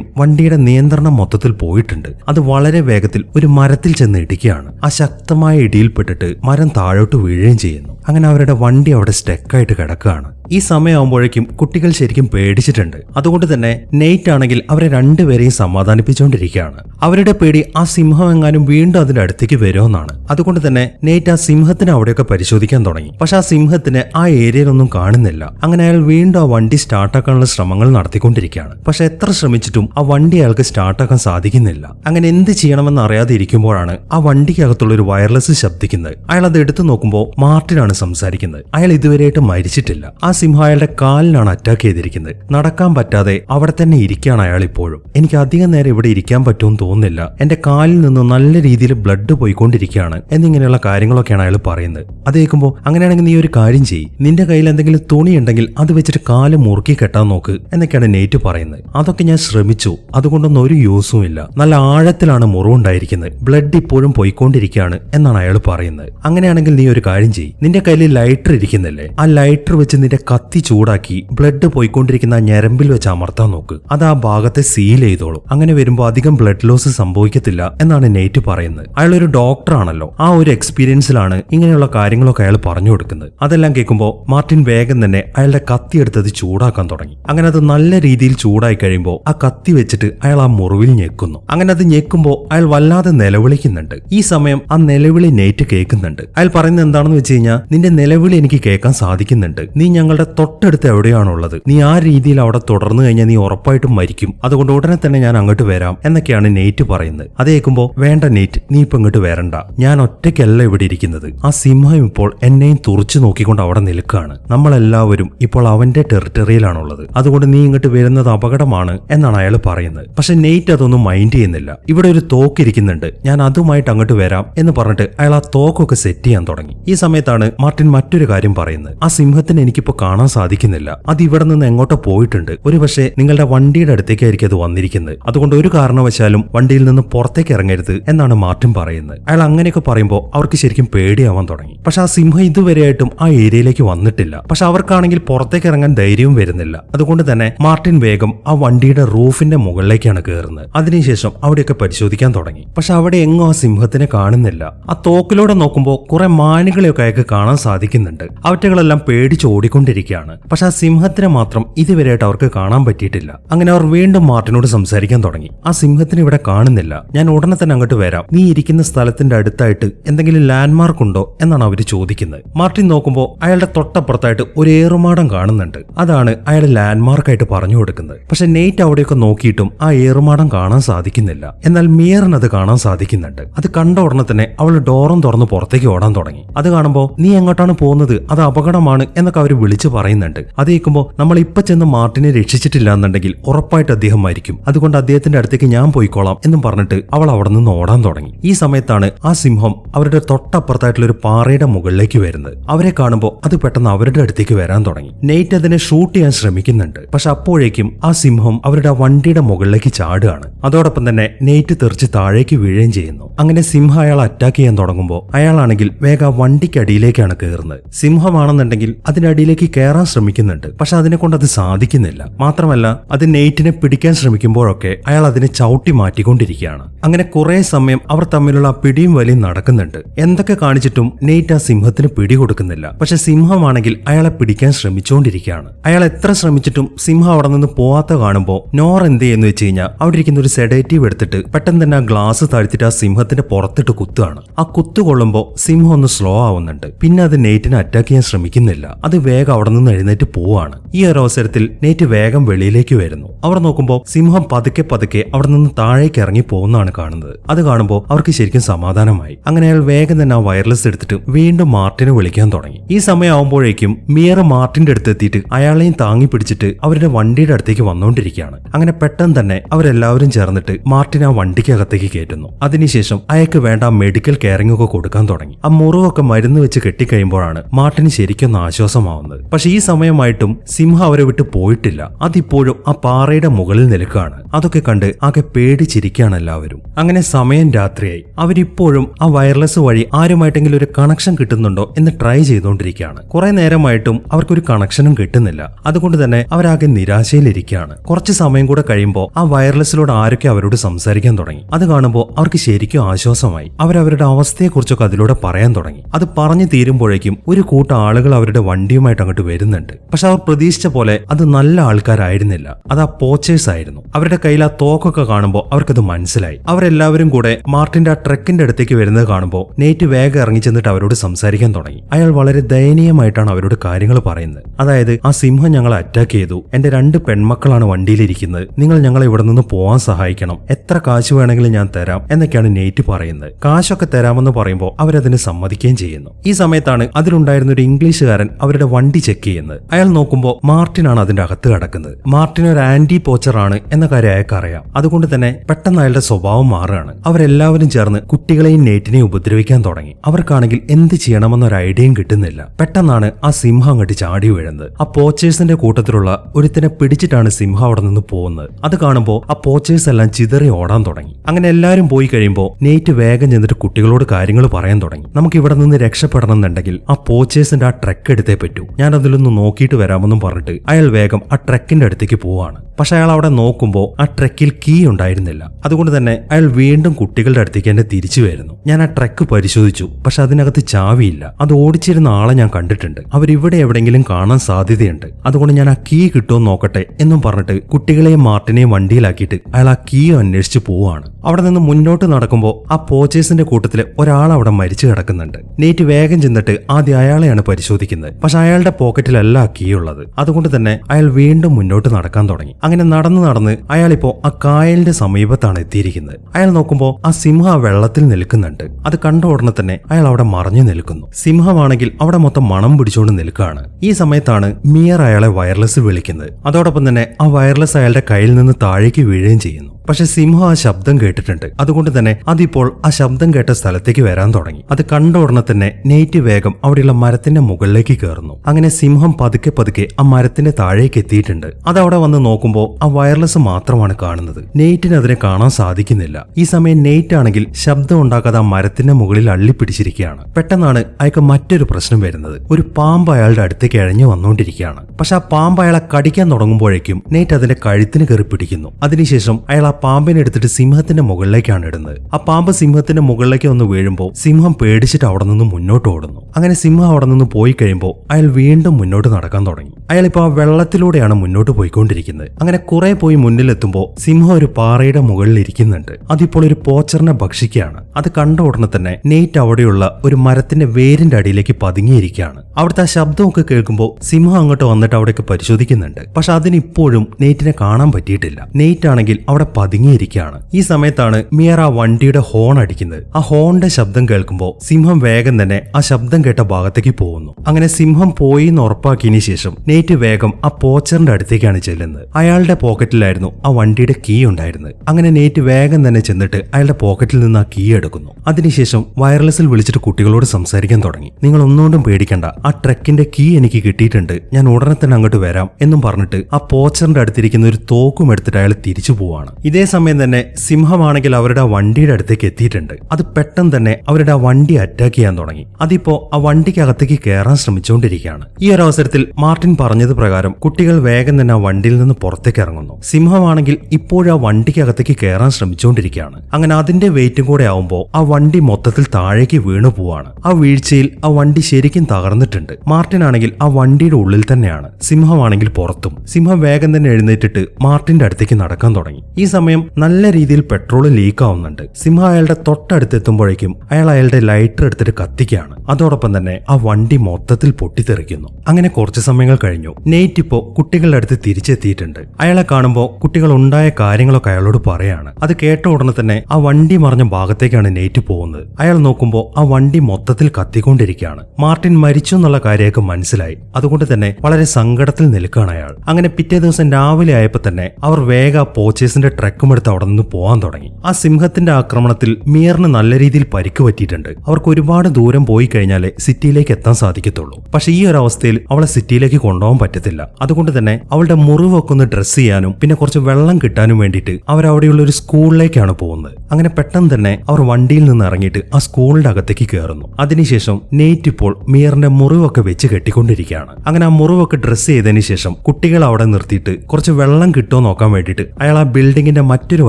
അപ്പോഴേക്കും വണ്ടിയുടെ നിയന്ത്രണം മൊത്തത്തിൽ പോയിട്ടുണ്ട്. അത് വളരെ വേഗത്തിൽ ഒരു മരത്തിൽ ചെന്ന് ഇടിക്കുകയാണ്. ആ ശക്തമായ ഇടിയിൽപ്പെട്ടിട്ട് മരം താഴോട്ട് വീഴുകയും ചെയ്യുന്നു. അങ്ങനെ അവരുടെ വണ്ടി അവിടെ സ്റ്റെക്കായിട്ട് കിടക്കുകയാണ്. ഈ സമയമാകുമ്പോഴേക്കും കുട്ടികൾ ശരിക്കും പേടിച്ചിട്ടുണ്ട്. അതുകൊണ്ട് തന്നെ നെയ്റ്റ് ആണെങ്കിൽ അവരെ രണ്ടുപേരെയും സമാധാനിപ്പിച്ചുകൊണ്ടിരിക്കുകയാണ് അവരുടെ പേടി ആ സിംഹം എങ്ങാനും വീണ്ടും അതിന്റെ അടുത്തേക്ക് വരുമെന്നാണ്. അതുകൊണ്ട് തന്നെ നെയ്റ്റ് ആ സിംഹത്തിനെ അവിടെയൊക്കെ പരിശോധിക്കാൻ തുടങ്ങി. പക്ഷെ ആ സിംഹത്തിന് ആ ഏരിയയിലൊന്നും കാണുന്നില്ല. അങ്ങനെ അയാൾ വീണ്ടും ആ വണ്ടി സ്റ്റാർട്ടാക്കാനുള്ള ശ്രമങ്ങൾ നടത്തിക്കൊണ്ടിരിക്കുകയാണ്. പക്ഷെ എത്ര ശ്രമിച്ചിട്ടും ആ വണ്ടി അയാൾക്ക് സ്റ്റാർട്ടാക്കാൻ സാധിക്കുന്നില്ല. അങ്ങനെ എന്ത് ചെയ്യണമെന്ന് അറിയാതെ ഇരിക്കുമ്പോഴാണ് ആ വണ്ടിക്കകത്തുള്ള ഒരു വയർലെസ് ശബ്ദിക്കുന്നത്. അയാൾ അത് എടുത്തു നോക്കുമ്പോൾ മാർട്ടിനാണ് സംസാരിക്കുന്നത്. അയാൾ ഇതുവരെയായിട്ട് മരിച്ചിട്ടില്ല. ആ സിംഹം അയാളുടെ കാലിനാണ് അറ്റാക്ക് ചെയ്തിരിക്കുന്നത്. നടക്കാൻ പറ്റാതെ അവിടെ തന്നെ ഇരിക്കുകയാണ് അയാൾ ഇപ്പോഴും. എനിക്ക് അധികം നേരം ഇവിടെ ഇരിക്കാൻ പറ്റുമെന്ന് തോന്നുന്നില്ല. എന്റെ കാലിൽ നിന്ന് നല്ല രീതിയിൽ ബ്ലഡ് പോയിക്കൊണ്ടിരിക്കുകയാണ് എന്നിങ്ങനെയുള്ള കാര്യങ്ങളൊക്കെയാണ് അയാൾ പറയുന്നത്. അത് കേൾക്കുമ്പോൾ അങ്ങനെയാണെങ്കിൽ നീ ഒരു കാര്യം ചെയ്യ്. നിന്റെ കയ്യിൽ എന്തെങ്കിലും തുണി ഉണ്ടെങ്കിൽ അത് വെച്ചിട്ട് കാൽ മുറുക്കി കെട്ടാൻ നോക്ക് എന്നൊക്കെയാണ് നെയ്റ്റ് പറയുന്നത്. അതൊക്കെ ഞാൻ ശ്രമിച്ചു. അതുകൊണ്ടൊന്നും ഒരു യൂസും ഇല്ല. നല്ല ആഴത്തിലാണ് മുറിവുണ്ടായിരിക്കുന്നത് ബ്ലഡ് ഇപ്പോഴും പോയിക്കൊണ്ടിരിക്കുകയാണ് എന്നാണ് അയാൾ പറയുന്നത്. അങ്ങനെയാണെങ്കിൽ നീ ഒരു കാര്യം ചെയ്യ്. നിന്റെ കയ്യിൽ ലൈറ്റർ ഇരിക്കുന്നില്ലേ? ആ ലൈറ്റർ വെച്ച് നിന്റെ കത്തി ചൂടാക്കി ബ്ലഡ് പോയിക്കൊണ്ടിരിക്കുന്ന ഞരമ്പിൽ വെച്ച് അമർത്താൻ നോക്ക്. അത് ആ ഭാഗത്തെ സീൽ ചെയ്തോളൂ. അങ്ങനെ വരുമ്പോൾ അധികം ബ്ലഡ് ലോസ് സംഭവിക്കത്തില്ല എന്നാണ് നെയ്റ്റ് പറയുന്നത്. അയാൾ ഒരു ഡോക്ടർ ആണല്ലോ. ആ ഒരു എക്സ്പീരിയൻസിലാണ് ഇങ്ങനെയുള്ള കാര്യങ്ങളൊക്കെ അയാൾ പറഞ്ഞു കൊടുക്കുന്നത്. അതെല്ലാം കേൾക്കുമ്പോൾ മാർട്ടിൻ വേഗം തന്നെ അയാളുടെ കത്തി എടുത്തത് ചൂടാക്കാൻ തുടങ്ങി. അങ്ങനെ അത് നല്ല രീതിയിൽ ചൂടായി കഴിയുമ്പോൾ ആ കത്തി വെച്ചിട്ട് അയാൾ ആ മുറിവിൽ ഞെക്കുന്നു. അങ്ങനെ അത് ഞെക്കുമ്പോൾ അയാൾ വല്ലാതെ നിലവിളിക്കുന്നുണ്ട്. ഈ സമയം ആ നിലവിളി നെയ്റ്റ് കേൾക്കുന്നുണ്ട്. അയാൾ പറയുന്നത് എന്താണെന്ന് വെച്ച് കഴിഞ്ഞാൽ നിന്റെ നിലവിളി എനിക്ക് കേൾക്കാൻ സാധിക്കുന്നുണ്ട്. നീ ഞങ്ങളുടെ തൊട്ടടുത്ത് എവിടെയാണുള്ളത്? നീ ആ രീതിയിൽ അവിടെ തുടർന്നു കഴിഞ്ഞാൽ നീ ഉറപ്പായിട്ടും മരിക്കും. അതുകൊണ്ട് ഉടനെ തന്നെ ഞാൻ അങ്ങോട്ട് വരാം എന്നൊക്കെയാണ് നെയ്റ്റ് പറയുന്നത്. അത് കേൾക്കുമ്പോൾ വേണ്ട നെയ്റ്റ് നീ ഇപ്പൊ ഇങ്ങോട്ട് വരണ്ട. ഞാൻ ഒറ്റയ്ക്കല്ല ഇവിടെ ഇരിക്കുന്നത്. ആ സിംഹം ഇപ്പോൾ എന്നെയും തുറച്ചു നോക്കിക്കൊണ്ട് അവിടെ നിൽക്കുകയാണ്. നമ്മളെല്ലാവരും ഇപ്പോൾ അവന്റെ ടെറിട്ടറിയിലാണുള്ളത്. അതുകൊണ്ട് നീ ഇങ്ങോട്ട് വരുന്നത് അപകടമാണ് എന്നാണ് അയാൾ പറയുന്നത്. പക്ഷെ നെയ്റ്റ് അതൊന്നും മൈൻഡ് ചെയ്യുന്നില്ല. ഇവിടെ ഒരു തോക്ക് ഇരിക്കുന്നുണ്ട്. ഞാൻ അതുമായിട്ട് അങ്ങോട്ട് വരാം എന്ന് പറഞ്ഞിട്ട് അയാൾ ആ തോക്കൊക്കെ സെറ്റ് ചെയ്യാൻ തുടങ്ങി. ഈ സമയത്താണ് മാർട്ടിൻ മറ്റൊരു കാര്യം പറയുന്നത്. ആ സിംഹത്തിന് എനിക്കിപ്പോ കാണാൻ സാധിക്കുന്നില്ല. അത് ഇവിടെ നിന്ന് എങ്ങോട്ടോ പോയിട്ടുണ്ട്. ഒരു പക്ഷേ നിങ്ങളുടെ വണ്ടിയുടെ അടുത്തേക്കായിരിക്കും അത് വന്നിരിക്കുന്നത്. അതുകൊണ്ട് ഒരു കാരണവശാലും വണ്ടിയിൽ നിന്ന് പുറത്തേക്ക് ഇറങ്ങരുത് എന്നാണ് മാർട്ടിൻ പറയുന്നത്. അയാൾ അങ്ങനെയൊക്കെ പറയുമ്പോൾ അവർക്ക് ശരിക്കും പേടിയാവാൻ തുടങ്ങി. പക്ഷെ ആ സിംഹം ഇതുവരെയായിട്ടും ആ ഏരിയയിലേക്ക് വന്നിട്ടില്ല. പക്ഷെ അവർക്കാണെങ്കിൽ പുറത്തേക്ക് ഇറങ്ങാൻ ധൈര്യവും വരുന്നില്ല. അതുകൊണ്ട് തന്നെ മാർട്ടിൻ വേഗം ആ വണ്ടിയുടെ റൂഫിന്റെ മുകളിലേക്കാണ് കയറുന്നത്. അതിനുശേഷം അവിടെയൊക്കെ പരിശോധിക്കാൻ തുടങ്ങി. പക്ഷെ അവിടെ എങ്ങും ആ സിംഹത്തിനെ കാണുന്നില്ല. ആ തോക്കിലൂടെ നോക്കുമ്പോൾ കുറെ മാനുകളെയൊക്കെ അയാൾക്ക് കാണാൻ സാധിക്കുന്നുണ്ട്. അവറ്റകളെല്ലാം പേടിച്ച് ഓടിക്കൊണ്ടിരിക്കുകയാണ് പക്ഷെ ആ സിംഹത്തിനെ മാത്രം ഇതുവരെയായിട്ട് അവർക്ക് കാണാൻ പറ്റിയിട്ടില്ല. അങ്ങനെ അവർ വീണ്ടും മാർട്ടിനോട് സംസാരിക്കാൻ തുടങ്ങി. ആ സിംഹത്തിനെ ഇവിടെ കാണുന്നില്ല. ഞാൻ ഉടനെ തന്നെ അങ്ങോട്ട് വരാം. നീ ഇരിക്കുന്ന സ്ഥലത്തിന്റെ അടുത്തായിട്ട് എന്തെങ്കിലും ലാൻഡ്മാർക്ക് ഉണ്ടോ എന്നാണ് അവർ ചോദിക്കുന്നത്. മാർട്ടിൻ നോക്കുമ്പോൾ അയാളുടെ തൊട്ടപ്പുറത്തായിട്ട് ഒരു ഏറുമാടം കാണുന്നുണ്ട്. അതാണ് അയാൾ ലാൻഡ്മാർക്കായിട്ട് പറഞ്ഞു കൊടുക്കുന്നത്. പക്ഷെ നെയ്റ്റ് അവിടെയൊക്കെ നോക്കിയിട്ടും ആ ഏറുമാടം കാണാൻ സാധിക്കുന്നില്ല. എന്നാൽ മിയറിന് അത് കാണാൻ സാധിക്കുന്നുണ്ട്. അത് കണ്ട ഉടനെ തന്നെ അവൾ ഡോറും തുറന്ന് പുറത്തേക്ക് ഓടാൻ തുടങ്ങി. അത് കാണുമ്പോൾ നീ എങ്ങോട്ടാണ് പോകുന്നത്? അത് അപകടമാണ് എന്നൊക്കെ അവർ വിളിച്ചു പറയുന്നുണ്ട്. അത് കേൾക്കുമ്പോൾ നമ്മൾ ഇപ്പൊ ചെന്ന് മാർട്ടിനെ രക്ഷിച്ചിട്ടില്ല എന്നുണ്ടെങ്കിൽ ഉറപ്പായിട്ട് അദ്ദേഹം മരിക്കും. അതുകൊണ്ട് അദ്ദേഹത്തിന്റെ അടുത്തേക്ക് ഞാൻ പോയിക്കോളാം എന്നും പറഞ്ഞിട്ട് അവൾ അവിടെ നിന്ന് ഓടാൻ തുടങ്ങി. ഈ സമയത്താണ് ആ സിംഹം അവരുടെ തൊട്ടപ്പുറത്തായിട്ടുള്ള ഒരു പാറയുടെ മുകളിലേക്ക് വരുന്നത്. അവരെ കാണുമ്പോൾ അത് പെട്ടെന്ന് അവരുടെ അടുത്തേക്ക് വരാൻ തുടങ്ങി. നെയ്റ്റ് അതിനെ ഷൂട്ട് ചെയ്യാൻ ശ്രമിക്കുന്നുണ്ട്. പക്ഷെ അപ്പോഴേക്കും ആ സിംഹം അവരുടെ വണ്ടിയുടെ മുകളിലേക്ക് ചാടുകയാണ്. അതോടൊപ്പം തന്നെ നെയ്റ്റ് തെറിച്ച് താഴേക്ക് വീഴുകയും ചെയ്യുന്നു. അങ്ങനെ സിംഹം അയാൾ അറ്റാക്ക് ചെയ്യാൻ തുടങ്ങുമ്പോൾ അയാളാണെങ്കിൽ വേഗം വണ്ടിക്കടിയിലേക്കാണ് കയറുന്നത്. സിംഹമാണെന്നുണ്ടെങ്കിൽ അതിനടിയിലേക്ക് കയറാൻ ശ്രമിക്കുന്നുണ്ട്. പക്ഷെ അതിനെ കൊണ്ട് അത് സാധിക്കുന്നില്ല. മാത്രമല്ല അത് നെയ്റ്റിനെ പിടിക്കാൻ ശ്രമിക്കുമ്പോഴൊക്കെ അയാൾ അതിനെ ചവിട്ടി മാറ്റിക്കൊണ്ടിരിക്കുകയാണ്. അങ്ങനെ കുറെ സമയം അവർ തമ്മിലുള്ള പിടിയും വലിയും നടക്കുന്നുണ്ട്. എന്തൊക്കെ കാണിച്ചിട്ടും നെയ്റ്റ് ആ സിംഹത്തിന് പിടി കൊടുക്കുന്നില്ല പക്ഷെ സിംഹമാണെങ്കിൽ അയാളെ പിടിക്കാൻ ശ്രമിച്ചുകൊണ്ടിരിക്കുകയാണ് അയാൾ എത്ര ശ്രമിച്ചിട്ടും സിംഹം അവിടെ നിന്ന് പോവാത്ത കാണുമ്പോൾ നോർ എന്ത് ചെയ്യുന്നു വെച്ച് കഴിഞ്ഞാൽ അവിടെ ഇരിക്കുന്ന ഒരു സെഡേറ്റീവ് എടുത്തിട്ട് പെട്ടെന്ന് തന്നെ ആ ഗ്ലാസ് താഴ്ത്തിട്ട് ആ സിംഹത്തിന്റെ പുറത്തിട്ട് കുത്തുകയാണ്. ആ കുത്തു കൊള്ളുമ്പോൾ സിംഹം ഒന്ന് സ്ലോ ആവുന്നുണ്ട്. പിന്നെ അത് നെയ്റ്റിനെ അറ്റാക്ക് ചെയ്യാൻ ശ്രമിക്കുന്നില്ല. അത് വേഗം അവിടെ നിന്ന് എഴുന്നേറ്റ് പോവാണ്. ഈ ഒരു അവസരത്തിൽ നേറ്റ് വേഗം വെളിയിലേക്ക് വരുന്നു. അവർ നോക്കുമ്പോൾ സിംഹം പതുക്കെ പതുക്കെ അവിടെ നിന്ന് താഴേക്ക് ഇറങ്ങി പോകുന്നതാണ് കാണുന്നത്. അത് കാണുമ്പോൾ അവർക്ക് ശരിക്കും സമാധാനമായി. അങ്ങനെ അയാൾ വേഗം തന്നെ ആ വയർലെസ് എടുത്തിട്ട് വീണ്ടും മാർട്ടിനെ വിളിക്കാൻ തുടങ്ങി. ഈ സമയമാകുമ്പോഴേക്കും മിയർ മാർട്ടിന്റെ അടുത്ത് എത്തിയിട്ട് അയാളെയും താങ്ങി പിടിച്ചിട്ട് അവരുടെ വണ്ടിയുടെ അടുത്തേക്ക് വന്നുകൊണ്ടിരിക്കുകയാണ് അങ്ങനെ പെട്ടെന്ന് തന്നെ അവരെല്ലാവരും ചേർന്നിട്ട് മാർട്ടിനെ ആ വണ്ടിക്കകത്തേക്ക് കയറ്റുന്നു. അതിനുശേഷം അയാൾക്ക് വേണ്ട മെഡിക്കൽ കെയറിംഗ് ഒക്കെ കൊടുക്കാൻ തുടങ്ങി. ആ മുറിവൊക്കെ മരുന്ന് വെച്ച് കെട്ടിക്കഴിയുമ്പോഴാണ് മാർട്ടിന് ശരിക്കും ആശ്വാസമാവുന്നത്. പക്ഷെ ഈ സമയമായിട്ടും സിംഹ അവരെ വിട്ട് പോയിട്ടില്ല. അതിപ്പോഴും ആ പാറയുടെ മുകളിൽ നിൽക്കുകയാണ്. അതൊക്കെ കണ്ട് ആകെ പേടിച്ചിരിക്കുകയാണ് എല്ലാവരും. അങ്ങനെ സമയം രാത്രിയായി. അവരിപ്പോഴും ആ വയർലെസ് വഴി ആരുമായിട്ടെങ്കിലും ഒരു കണക്ഷൻ കിട്ടുന്നുണ്ടോ എന്ന് ട്രൈ ചെയ്തുകൊണ്ടിരിക്കുകയാണ്. കുറെ നേരമായിട്ടും അവർക്കൊരു കണക്ഷനും കിട്ടുന്നില്ല. അതുകൊണ്ട് തന്നെ അവരാകെ നിരാശയിലിരിക്കുകയാണ്. കുറച്ച് സമയം കൂടെ കഴിയുമ്പോൾ ആ വയർലെസ്സിലൂടെ ആരൊക്കെ അവരോട് സംസാരിക്കാൻ തുടങ്ങി. അത് കാണുമ്പോൾ അവർക്ക് ശരിക്കും ആശ്വാസമായി. അവരവരുടെ അവസ്ഥയെക്കുറിച്ചൊക്കെ അതിലൂടെ പറയാൻ തുടങ്ങി. അത് പറഞ്ഞു തീരുമ്പോഴേക്കും ഒരു കൂട്ടം ആളുകൾ അവരുടെ വണ്ടിയുമായിട്ട് അങ്ങോട്ട് വരുന്നുണ്ട്. പക്ഷെ അവർ പ്രതീക്ഷിച്ച പോലെ അത് നല്ല ആൾക്കാരായിരുന്നില്ല. അത് ആ പോച്ചേഴ്സ് ആയിരുന്നു. അവരുടെ കയ്യിൽ ആ തോക്കൊക്കെ കാണുമ്പോൾ അവർക്കത് മനസ്സിലായി. അവരെല്ലാവരും കൂടെ മാർട്ടിന്റെ ആ ട്രക്കിന്റെ അടുത്തേക്ക് വരുന്നത് കാണുമ്പോൾ നേറ്റ് വേഗം ഇറങ്ങി ചെന്നിട്ട് അവരോട് സംസാരിക്കാൻ തുടങ്ങി. അയാൾ വളരെ ദയനീയമായിട്ടാണ് അവരോട് കാര്യങ്ങൾ പറയുന്നത്. അതായത് ആ സിംഹം ഞങ്ങളെ അറ്റാക്ക് ചെയ്തു. എന്റെ രണ്ട് പെൺമക്കളാണ് വണ്ടിയിലിരിക്കുന്നത്. നിങ്ങൾ ഞങ്ങളെ ഇവിടെ നിന്ന് പോവാൻ സഹായിക്കണം. എത്ര കാശ് വേണമെങ്കിലും ഞാൻ തരാം എന്നൊക്കെയാണ് നെയ്റ്റ് പറയുന്നത്. കാശൊക്കെ തരാമെന്ന് പറയുമ്പോൾ അവരതിന് സമ്മതിക്കുകയും ചെയ്യുന്നു. ഈ സമയത്താണ് അതിലുണ്ടായിരുന്ന ഒരു ഇംഗ്ലീഷുകാരൻ അവരുടെ വണ്ടി ചെക്ക് ചെയ്യുന്നത്. അയാൾ നോക്കുമ്പോൾ മാർട്ടിനാണ് അതിന്റെ അകത്ത് കിടക്കുന്നത്. മാർട്ടിൻ ഒരു ആന്റി പോച്ചർ ആണ് എന്ന കാര്യം അയാൾക്ക് അറിയാം. അതുകൊണ്ട് തന്നെ പെട്ടെന്ന് അയാളുടെ സ്വഭാവം മാറുകയാണ്. അവരെല്ലാവരും ചേർന്ന് കുട്ടികളെയും നേറ്റിനെയും ഉപദ്രവിക്കാൻ തുടങ്ങി. അവർക്കാണെങ്കിൽ എന്ത് ചെയ്യണമെന്നൊരു ഐഡിയയും കിട്ടുന്നില്ല. പെട്ടെന്നാണ് ആ സിംഹം അങ്ങോട്ട് ചാടി വീഴുന്നത്. ആ പോച്ചേഴ്സിന്റെ കൂട്ടത്തിലുള്ള ഒരുത്തിനെ പിടിച്ചിട്ടാണ് സിംഹം അവിടെ നിന്ന് പോകുന്നത്. അത് കാണുമ്പോൾ ആ പോച്ചേഴ്സ് എല്ലാം ചിതറി ഓടാൻ തുടങ്ങി. അങ്ങനെ എല്ലാവരും പോയി കഴിയുമ്പോൾ നെയ്റ്റ് വേഗം ചെന്നിട്ട് കുട്ടികളോട് കാര്യങ്ങൾ പറയാൻ തുടങ്ങി. നമുക്ക് ഇവിടെ നിന്ന് രക്ഷപ്പെടണം എന്നുണ്ടെങ്കിൽ ആ പോച്ചേഴ്സിന്റെ ആ ട്രക്ക് എടുത്തേ പറ്റൂ. ഞാൻ അതിലൊന്ന് നോക്കിയിട്ട് വരാമെന്നും പറഞ്ഞിട്ട് അയാൾ വേഗം ആ ട്രക്കിന്റെ അടുത്തേക്ക് പോവാണ്. പക്ഷെ അയാൾ അവിടെ നോക്കുമ്പോൾ ആ ട്രക്കിൽ കീ ഉണ്ടായിരുന്നില്ല. അതുകൊണ്ട് തന്നെ അയാൾ വീണ്ടും കുട്ടികളുടെ അടുത്തേക്ക് എന്നെ തിരിച്ചു വരുന്നു. ഞാൻ ആ ട്രക്ക് പരിശോധിച്ചു. പക്ഷെ അതിനകത്ത് ചാവിയില്ല. അത് ഓടിച്ചിരുന്ന ആളെ ഞാൻ കണ്ടിട്ടുണ്ട്. അവരിവിടെ എവിടെയെങ്കിലും കാണാൻ സാധ്യതയുണ്ട്. അതുകൊണ്ട് ഞാൻ ആ കീ കിട്ടുമോ നോക്കട്ടെ എന്നും പറഞ്ഞിട്ട് കുട്ടികളെയും മാർട്ടിനെയും വണ്ടിയിലാക്കിയിട്ട് അയാൾ ആ കീ അന്വേഷിച്ച് പോവാണ്. അവിടെ നിന്ന് മുന്നോട്ട് നടക്കുമ്പോൾ ആ പോച്ചേഴ്സിന്റെ കൂട്ടത്തിൽ ഒരാൾ അവിടെ മരിച്ചു കിടക്കുന്നുണ്ട്. നേറ്റ് വേഗം ചെന്നിട്ട് ആദ്യം അയാളെയാണ് പരിശോധിക്കുന്നത്. പക്ഷെ അയാളുടെ പോക്കറ്റിലല്ല കീ ഉള്ളത് അതുകൊണ്ട് തന്നെ അയാൾ വീണ്ടും മുന്നോട്ട് നടക്കാൻ തുടങ്ങി. അങ്ങനെ നടന്ന് നടന്ന് അയാളിപ്പോ ആ കായലിന്റെ സമീപത്താണ് എത്തിയിരിക്കുന്നത്. അയാൾ നോക്കുമ്പോൾ ആ സിംഹ വെള്ളത്തിൽ നിൽക്കുന്നുണ്ട്. അത് കണ്ട ഉടനെ തന്നെ അയാൾ അവിടെ മറഞ്ഞു നിൽക്കുന്നു. സിംഹമാണെങ്കിൽ അവിടെ മൊത്തം മണം പിടിച്ചുകൊണ്ട് നിൽക്കുകയാണ്. ഈ സമയത്താണ് മിയർ അയാളെ വയർലെസ് വിളിക്കുന്നത്. അതോടൊപ്പം തന്നെ ആ വയർലെസ് അയാളുടെ കയ്യിൽ നിന്ന് താഴേക്ക് വീഴുകയും ചെയ്യുന്നു. പക്ഷെ സിംഹ ആ ശബ്ദം കേട്ടിട്ടുണ്ട്. അതുകൊണ്ട് തന്നെ അതിപ്പോൾ ആ ശബ്ദം കേട്ട സ്ഥലത്തേക്ക് വരാൻ തുടങ്ങി. അത് കണ്ട ഉടനെ തന്നെ നെയ്റ്റ് വേഗം അവിടെയുള്ള മരത്തിന്റെ മുകളിലേക്ക് കയറുന്നു. അങ്ങനെ സിംഹം പതുക്കെ പതുക്കെ ആ മരത്തിന്റെ താഴേക്ക് എത്തിയിട്ടുണ്ട്. അതവിടെ വന്ന് നോക്കുമ്പോൾ ആ വയർലെസ് മാത്രമാണ് കാണുന്നത്. നെയ്റ്റിന് അതിനെ കാണാൻ സാധിക്കുന്നില്ല. ഈ സമയം നെയ്റ്റ് ആണെങ്കിൽ ശബ്ദം ഉണ്ടാക്കാതെ ആ മരത്തിന്റെ മുകളിൽ അള്ളിപ്പിടിച്ചിരിക്കുകയാണ്. പെട്ടെന്നാണ് അയാൾക്ക് മറ്റൊരു പ്രശ്നം വരുന്നത്. ഒരു പാമ്പ് അയാളുടെ അടുത്തേക്ക് ഇഴഞ്ഞു വന്നുകൊണ്ടിരിക്കുകയാണ് പക്ഷെ ആ പാമ്പ് അയാളെ കടിക്കാൻ തുടങ്ങുമ്പോഴേക്കും നെയ്റ്റ് അതിന്റെ കഴുത്തിന് കയറി പിടിക്കുന്നു. അതിനുശേഷം അയാൾ ആ പാമ്പിനെ എടുത്തിട്ട് സിംഹത്തിന്റെ മുകളിലേക്കാണ് ഇടുന്നത്. ആ പാമ്പ് സിംഹത്തിന്റെ മുകളിലേക്ക് ഒന്ന് വീഴുമ്പോൾ സിംഹം പേടിച്ചിട്ട് അവിടെ നിന്ന് മുന്നോട്ട് ഓടുന്നു. അങ്ങനെ സിംഹം അവിടെ നിന്ന് പോയി കഴിയുമ്പോൾ അയാൾ വീണ്ടും മുന്നോട്ട് നടക്കാൻ തുടങ്ങി. അയാൾ ഇപ്പോൾ ആ വെള്ളത്തിലൂടെയാണ് മുന്നോട്ട് പോയിക്കൊണ്ടിരിക്കുന്നത്. അങ്ങനെ കുറെ പോയി മുന്നിലെത്തുമ്പോൾ സിംഹം ഒരു പാറയുടെ മുകളിൽ ഇരിക്കുന്നുണ്ട്. അതിപ്പോൾ ഒരു പോച്ചറിനെ ഭക്ഷിക്കുകയാണ്. അത് കണ്ട ഉടനെ തന്നെ നെയ്റ്റ് അവിടെയുള്ള ഒരു മരത്തിന്റെ വേരിന്റെ അടിയിലേക്ക് പതുങ്ങിയിരിക്കുകയാണ്. അവിടുത്തെ ആ ശബ്ദമൊക്കെ കേൾക്കുമ്പോൾ സിംഹം അങ്ങോട്ട് വന്നിട്ട് അവിടേക്ക് പരിശോധിക്കുന്നുണ്ട്. പക്ഷെ അതിനിപ്പോഴും നെയ്റ്റിനെ കാണാൻ പറ്റിയിട്ടില്ല. നെയ്റ്റ് ആണെങ്കിൽ അവിടെ പതുങ്ങിയിരിക്കുകയാണ്. ഈ സമയത്താണ് മിയർ ആ വണ്ടിയുടെ ഹോൺ അടിക്കുന്നത്. ആ ഹോണിന്റെ ശബ്ദം കേൾക്കുമ്പോൾ സിംഹം വേഗം തന്നെ ആ ശബ്ദം കേട്ട ഭാഗത്തേക്ക് പോകുന്നു. അങ്ങനെ സിംഹം പോയി എന്ന് ഉറപ്പാക്കിയതിനു ശേഷം നെയ്റ്റ് വേഗം ആ പോച്ചറിന്റെ അടുത്തേക്കാണ് ചെല്ലുന്നത്. അയാളുടെ പോക്കറ്റിലായിരുന്നു ആ വണ്ടിയുടെ കീ ഉണ്ടായിരുന്നത്. അങ്ങനെ നെയ്റ്റ് വേഗം തന്നെ ചെന്നിട്ട് അയാളുടെ പോക്കറ്റിൽ നിന്ന് ആ കീ എടുക്കുന്നു. അതിനുശേഷം വയർലെസ്സിൽ വിളിച്ചിട്ട് കുട്ടികളോട് സംസാരിക്കാൻ തുടങ്ങി. നിങ്ങൾ ഒന്നുകൊണ്ടും പേടിക്കണ്ട. ആ ട്രക്കിന്റെ കീ എനിക്ക് കിട്ടിയിട്ടുണ്ട്. ഞാൻ ഉടനെ തന്നെ അങ്ങോട്ട് വരാം എന്നും പറഞ്ഞിട്ട് ആ പോച്ചറിന്റെ അടുത്തിരിക്കുന്ന ഒരു തോക്കും എടുത്തിട്ട് അയാൾ തിരിച്ചു പോവാണ്. ഇതേ സമയം തന്നെ സിംഹമാണെങ്കിൽ അവരുടെ വണ്ടിയുടെ അടുത്തേക്ക് എത്തിയിട്ടുണ്ട്. അത് പെട്ടെന്ന് തന്നെ അവരുടെ ആ വണ്ടി അറ്റാക്ക് ചെയ്യാൻ തുടങ്ങി. അതിപ്പോ ആ വണ്ടിക്കകത്തേക്ക് കയറാൻ ശ്രമിച്ചുകൊണ്ടിരിക്കുകയാണ്. ഈ ഒരു അവസരത്തിൽ മാർട്ടിൻ പറഞ്ഞത് പ്രകാരം കുട്ടികൾ വേഗം തന്നെ ആ വണ്ടിയിൽ നിന്ന് പുറത്തേക്ക് ഇറങ്ങുന്നു. സിംഹമാണെങ്കിൽ ഇപ്പോഴും ആ വണ്ടിക്കകത്തേക്ക് കയറാൻ ശ്രമിച്ചുകൊണ്ടിരിക്കുകയാണ്. അങ്ങനെ അതിന്റെ വെയിറ്റും കൂടെ ആവുമ്പോൾ ആ വണ്ടി മൊത്തത്തിൽ താഴേക്ക് വീണു പോവാണ്. ആ വീഴ്ചയിൽ ആ വണ്ടി ശരിക്കും തകർന്നിട്ടുണ്ട്. മാർട്ടിൻ ആണെങ്കിൽ ആ വണ്ടിയുടെ ഉള്ളിൽ തന്നെയാണ്. സിംഹമാണെങ്കിൽ പുറത്തും. സിംഹം വേഗം തന്നെ എഴുന്നേറ്റിട്ട് മാർട്ടിന്റെ അടുത്തേക്ക് നടക്കാൻ തുടങ്ങി. ഈ സമയം നല്ല രീതിയിൽ പെട്രോൾ ലീക്ക് ആവുന്നുണ്ട്. സിംഹം അയാളുടെ തൊട്ടടുത്ത് എത്തുമ്പോഴേക്കും അയാൾ അയാളുടെ ലൈറ്റർ എടുത്തിട്ട് കത്തിക്കുകയാണ്. അതോടൊപ്പം തന്നെ ആ വണ്ടി മൊത്തത്തിൽ പൊട്ടിത്തെറിക്കുന്നു. അങ്ങനെ കുറച്ച് സമയങ്ങൾ കഴിഞ്ഞു. നെയ്റ്റ് ഇപ്പോ കുട്ടികളുടെ അടുത്ത് തിരിച്ചെത്തിയിട്ടുണ്ട്. അയാളെ കാണുമ്പോൾ കുട്ടികൾ ഉണ്ടായ കാര്യങ്ങളൊക്കെ അയാളോട് പറയാണ്. അത് കേട്ട ഉടനെ തന്നെ ആ വണ്ടി മറിഞ്ഞ ഭാഗത്തേക്കാണ് നെയ്റ്റ് പോകുന്നത്. അയാൾ നോക്കുമ്പോൾ ആ വണ്ടി മൊത്തത്തിൽ കത്തിക്കൊണ്ടിരിക്കുകയാണ്. മാർട്ടിൻ മരിച്ചു എന്നുള്ള കാര്യമൊക്കെ മനസ്സിലായി. അതുകൊണ്ട് തന്നെ വളരെ സങ്കടത്തിൽ നിൽക്കുകയാണ് അയാൾ. അങ്ങനെ പിറ്റേ ദിവസം രാവിലെ ആയപ്പോൾ തന്നെ അവർ വേഗ പോച്ചേഴ്സിന്റെ ട്രക്കും എടുത്ത് അവിടെ നിന്ന് പോകാൻ തുടങ്ങി. ആ സിംഹത്തിന്റെ ആക്രമണത്തിൽ മിയറിന് നല്ല രീതിയിൽ പരിക്ക് പറ്റിയിട്ടുണ്ട്. അവർക്ക് ഒരുപാട് ദൂരം പോയി കഴിഞ്ഞാലേ സിറ്റിയിലേക്ക് എത്താൻ സാധിക്കത്തുള്ളൂ. പക്ഷേ ഈ ഒരു അവസ്ഥയിൽ അവളെ സിറ്റിയിലേക്ക് കൊണ്ടുപോകാൻ പറ്റത്തില്ല. അതുകൊണ്ട് തന്നെ അവളുടെ മുറിവൊക്കെ ഒന്ന് ഡ്രസ്സ് ചെയ്യാനും പിന്നെ കുറച്ച് വെള്ളം കിട്ടാനും വേണ്ടിയിട്ട് അവർ അവിടെയുള്ള ഒരു സ്കൂളിലേക്കാണ് പോകുന്നത്. അങ്ങനെ പെട്ടെന്ന് തന്നെ അവർ വണ്ടിയിൽ നിന്ന് ഇറങ്ങിയിട്ട് ആ സ്കൂളിന്റെ അകത്തേക്ക് കയറുന്നു. അതിനുശേഷം നെയ്റ്റ് ഇപ്പോൾ മിയറിന്റെ മുറിവൊക്കെ വെച്ച് കെട്ടിക്കൊണ്ടിരിക്കുകയാണ്. അങ്ങനെ ആ മുറിവൊക്കെ ഡ്രസ്സ് ചെയ്തതിന് ശേഷം കുട്ടികൾ അവിടെ നിർത്തിയിട്ട് കുറച്ച് വെള്ളം കിട്ടുമോ നോക്കാൻ വേണ്ടിയിട്ട് അയാൾ ആ ബിൽഡിങ്ങിന്റെ മറ്റൊരു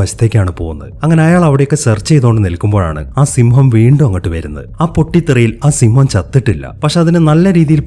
വശത്തേക്കാണ് പോകുന്നത്. അങ്ങനെ അയാൾ അവിടെയൊക്കെ സെർച്ച് ചെയ്തുകൊണ്ട് നിൽക്കുമ്പോഴാണ് ആ സിംഹം വീണ്ടും അങ്ങോട്ട് വരുന്നത്. ആ പൊട്ടിത്തെറിയിൽ ആ സിംഹം ചത്തിട്ടില്ല. പക്ഷെ അതിന് നല്ല രീതിയിൽ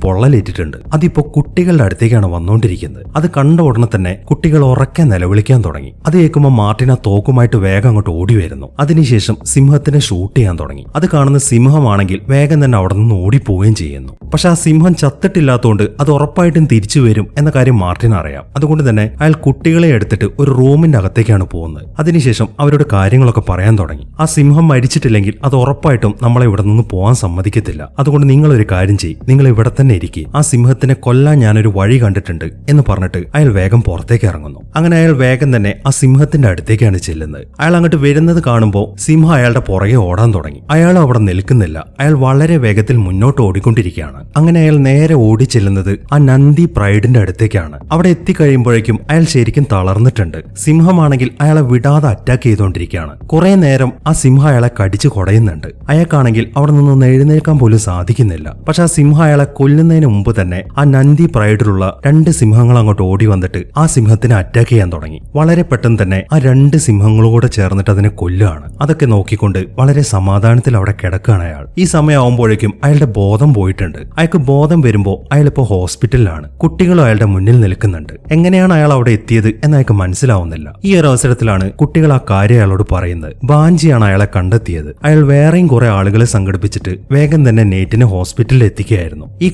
പൊള്ളലേറ്റിട്ടുണ്ട് അതിപ്പോ കുട്ടികളുടെ അടുത്തേക്കാണ് വന്നുകൊണ്ടിരിക്കുന്നത് അത് കണ്ട ഉടനെ തന്നെ കുട്ടികൾ ഉറക്കെ നിലവിളിക്കാൻ തുടങ്ങി. അത് കേൾക്കുമ്പോൾ മാർട്ടിൻ ആ തോക്കുമായിട്ട് വേഗം അങ്ങോട്ട് ഓടി വരുന്നു. അതിനുശേഷം സിംഹത്തിനെ ഷൂട്ട് ചെയ്യാൻ തുടങ്ങി. അത് കാണുന്ന സിംഹമാണെങ്കിൽ വേഗം തന്നെ അവിടെ നിന്ന് ഓടിപ്പോവുകയും ചെയ്യുന്നു. പക്ഷെ ആ സിംഹം ചത്തിട്ടില്ലാത്തതുകൊണ്ട് അത് ഉറപ്പായിട്ടും തിരിച്ചു വരും എന്ന കാര്യം മാർട്ടിൻ അറിയാം. അതുകൊണ്ട് തന്നെ അയാൾ കുട്ടികളെ എടുത്തിട്ട് ഒരു റൂമിന്റെ അകത്തേക്കാണ് പോകുന്നത്. അതിനുശേഷം അവരോട് കാര്യങ്ങളൊക്കെ പറയാൻ തുടങ്ങി. ആ സിംഹം മരിച്ചിട്ടില്ലെങ്കിൽ അത് ഉറപ്പായിട്ടും നമ്മളെ ഇവിടെ നിന്ന് പോകാൻ സമ്മതിക്കത്തില്ല. അതുകൊണ്ട് നിങ്ങൾ ഒരു കാര്യം ചെയ്യും. നിങ്ങൾ ഇവിടെ തന്നെ ഇരിക്കുക ആ സിംഹത്തിനെ കൊല്ലാൻ ഞാനൊരു വഴി കണ്ടിട്ടുണ്ട് എന്ന് പറഞ്ഞിട്ട് അയാൾ വേഗം പുറത്തേക്ക് ഇറങ്ങുന്നു. അങ്ങനെ അയാൾ വേഗം തന്നെ ആ സിംഹത്തിന്റെ അടുത്തേക്കാണ് ചെല്ലുന്നത്. അയാൾ അങ്ങോട്ട് വരുന്നത് കാണുമ്പോൾ സിംഹം അയാളുടെ പുറകെ ഓടാൻ തുടങ്ങി. അയാൾ അവിടെ നിൽക്കുന്നില്ല. അയാൾ വളരെ വേഗത്തിൽ മുന്നോട്ട് ഓടിക്കൊണ്ടിരിക്കുകയാണ്. അങ്ങനെ അയാൾ നേരെ ഓടി ചെല്ലുന്നത് ആ നന്ദി പ്രൈഡിന്റെ അടുത്തേക്കാണ്. അവിടെ എത്തിക്കഴിയുമ്പോഴേക്കും അയാൾ ശരിക്കും തളർന്നിട്ടുണ്ട്. സിംഹമാണെങ്കിൽ അയാളെ വിടാതെ അറ്റാക്ക് ചെയ്തുകൊണ്ടിരിക്കുകയാണ്. കുറെ നേരം ആ സിംഹം അയാളെ കടിച്ചു കുടയുന്നുണ്ട്. അയാൾക്കാണെങ്കിൽ അവിടെ നിന്ന് എഴുന്നേൽക്കാൻ പോലും സാധിക്കുന്നില്ല. പക്ഷെ ആ സിംഹം അയാളെ കൊല്ലുന്നതിന് മുമ്പ് തന്നെ ആ നന്ദി പ്രൈഡിലുള്ള രണ്ട് സിംഹങ്ങൾ അങ്ങോട്ട് ഓടി വന്നിട്ട് ആ സിംഹത്തിനെ അറ്റാക്ക് ചെയ്യാൻ തുടങ്ങി. വളരെ പെട്ടെന്ന് തന്നെ ആ രണ്ട് സിംഹങ്ങളും കൂടെ ചേർന്നിട്ട് അതിനെ കൊല്ലുകയാണ്. അതൊക്കെ നോക്കിക്കൊണ്ട് വളരെ സമാധാനത്തിൽ അവിടെ കിടക്കുകയാണ് അയാൾ. ഈ സമയമാകുമ്പോഴേക്കും അയാളുടെ ബോധം പോയിട്ടുണ്ട്. അയാൾക്ക് ബോധം വരുമ്പോൾ അയാൾ ഇപ്പോൾ ഹോസ്പിറ്റലിലാണ്. കുട്ടികളും അയാളുടെ മുന്നിൽ നിൽക്കുന്നുണ്ട്. എങ്ങനെയാണ് അയാൾ അവിടെ എത്തിയത് എന്ന് അയാൾക്ക് മനസ്സിലാവുന്നില്ല. ഈ ഒരു അവസരത്തിലാണ് കുട്ടികൾ ആ കാര്യം അയാളോട് പറയുന്നത്. ബാഞ്ചിയാണ് അയാളെ കണ്ടെത്തിയത്. അയാൾ വേറെയും കുറെ ആളുകളെ സംഘടിപ്പിച്ചിട്ട് വേഗം തന്നെ നേറ്റിനെ ഹോസ്പിറ്റലിൽ എത്തിക്കുകയായിരുന്നു. ഈ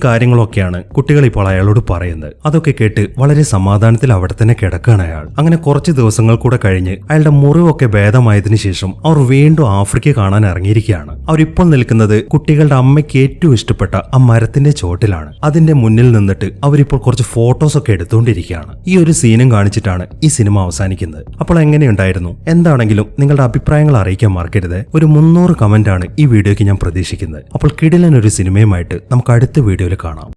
കാര്യങ്ങളൊക്കെയാണ് കുട്ടികൾ ഇപ്പോൾ അയാളോട് പറയുന്നത്. അതൊക്കെ കേട്ട് വളരെ സമാധാനത്തിൽ അവിടെ തന്നെ കിടക്കുകയാണ് അയാൾ. അങ്ങനെ കുറച്ച് ദിവസങ്ങൾ കൂടെ കഴിഞ്ഞ് അയാളുടെ മുറിവൊക്കെ ഭേദമായതിനു ശേഷം അവർ വീണ്ടും ആഫ്രിക്ക കാണാൻ ഇറങ്ങിയിരിക്കുകയാണ്. അവരിപ്പോൾ നിൽക്കുന്നത് കുട്ടികളുടെ അമ്മയ്ക്ക് ഏറ്റവും ഇഷ്ടപ്പെട്ട ആ മരത്തിന്റെ ചോട്ടിലാണ് അതിന്റെ മുന്നിൽ നിന്നിട്ട് അവരിപ്പോൾ കുറച്ച് ഫോട്ടോസ് ഒക്കെ എടുത്തുകൊണ്ടിരിക്കുകയാണ്. ഈ ഒരു സീനും കാണിച്ചിട്ടാണ് ഈ സിനിമ അവസാനിക്കുന്നത്. അപ്പോൾ എങ്ങനെയുണ്ടായിരുന്നു? എന്താണെങ്കിലും നിങ്ങളുടെ അഭിപ്രായങ്ങൾ അറിയിക്കാൻ മറക്കരുത്. ഒരു മുന്നൂറ് കമന്റ് ആണ് ഈ വീഡിയോയ്ക്ക് ഞാൻ പ്രതീക്ഷിക്കുന്നത്. അപ്പോൾ കിടിലൻ ഒരു സിനിമയുമായിട്ട് നമുക്ക് അടുത്ത വീഡിയോയിൽ കാണാം.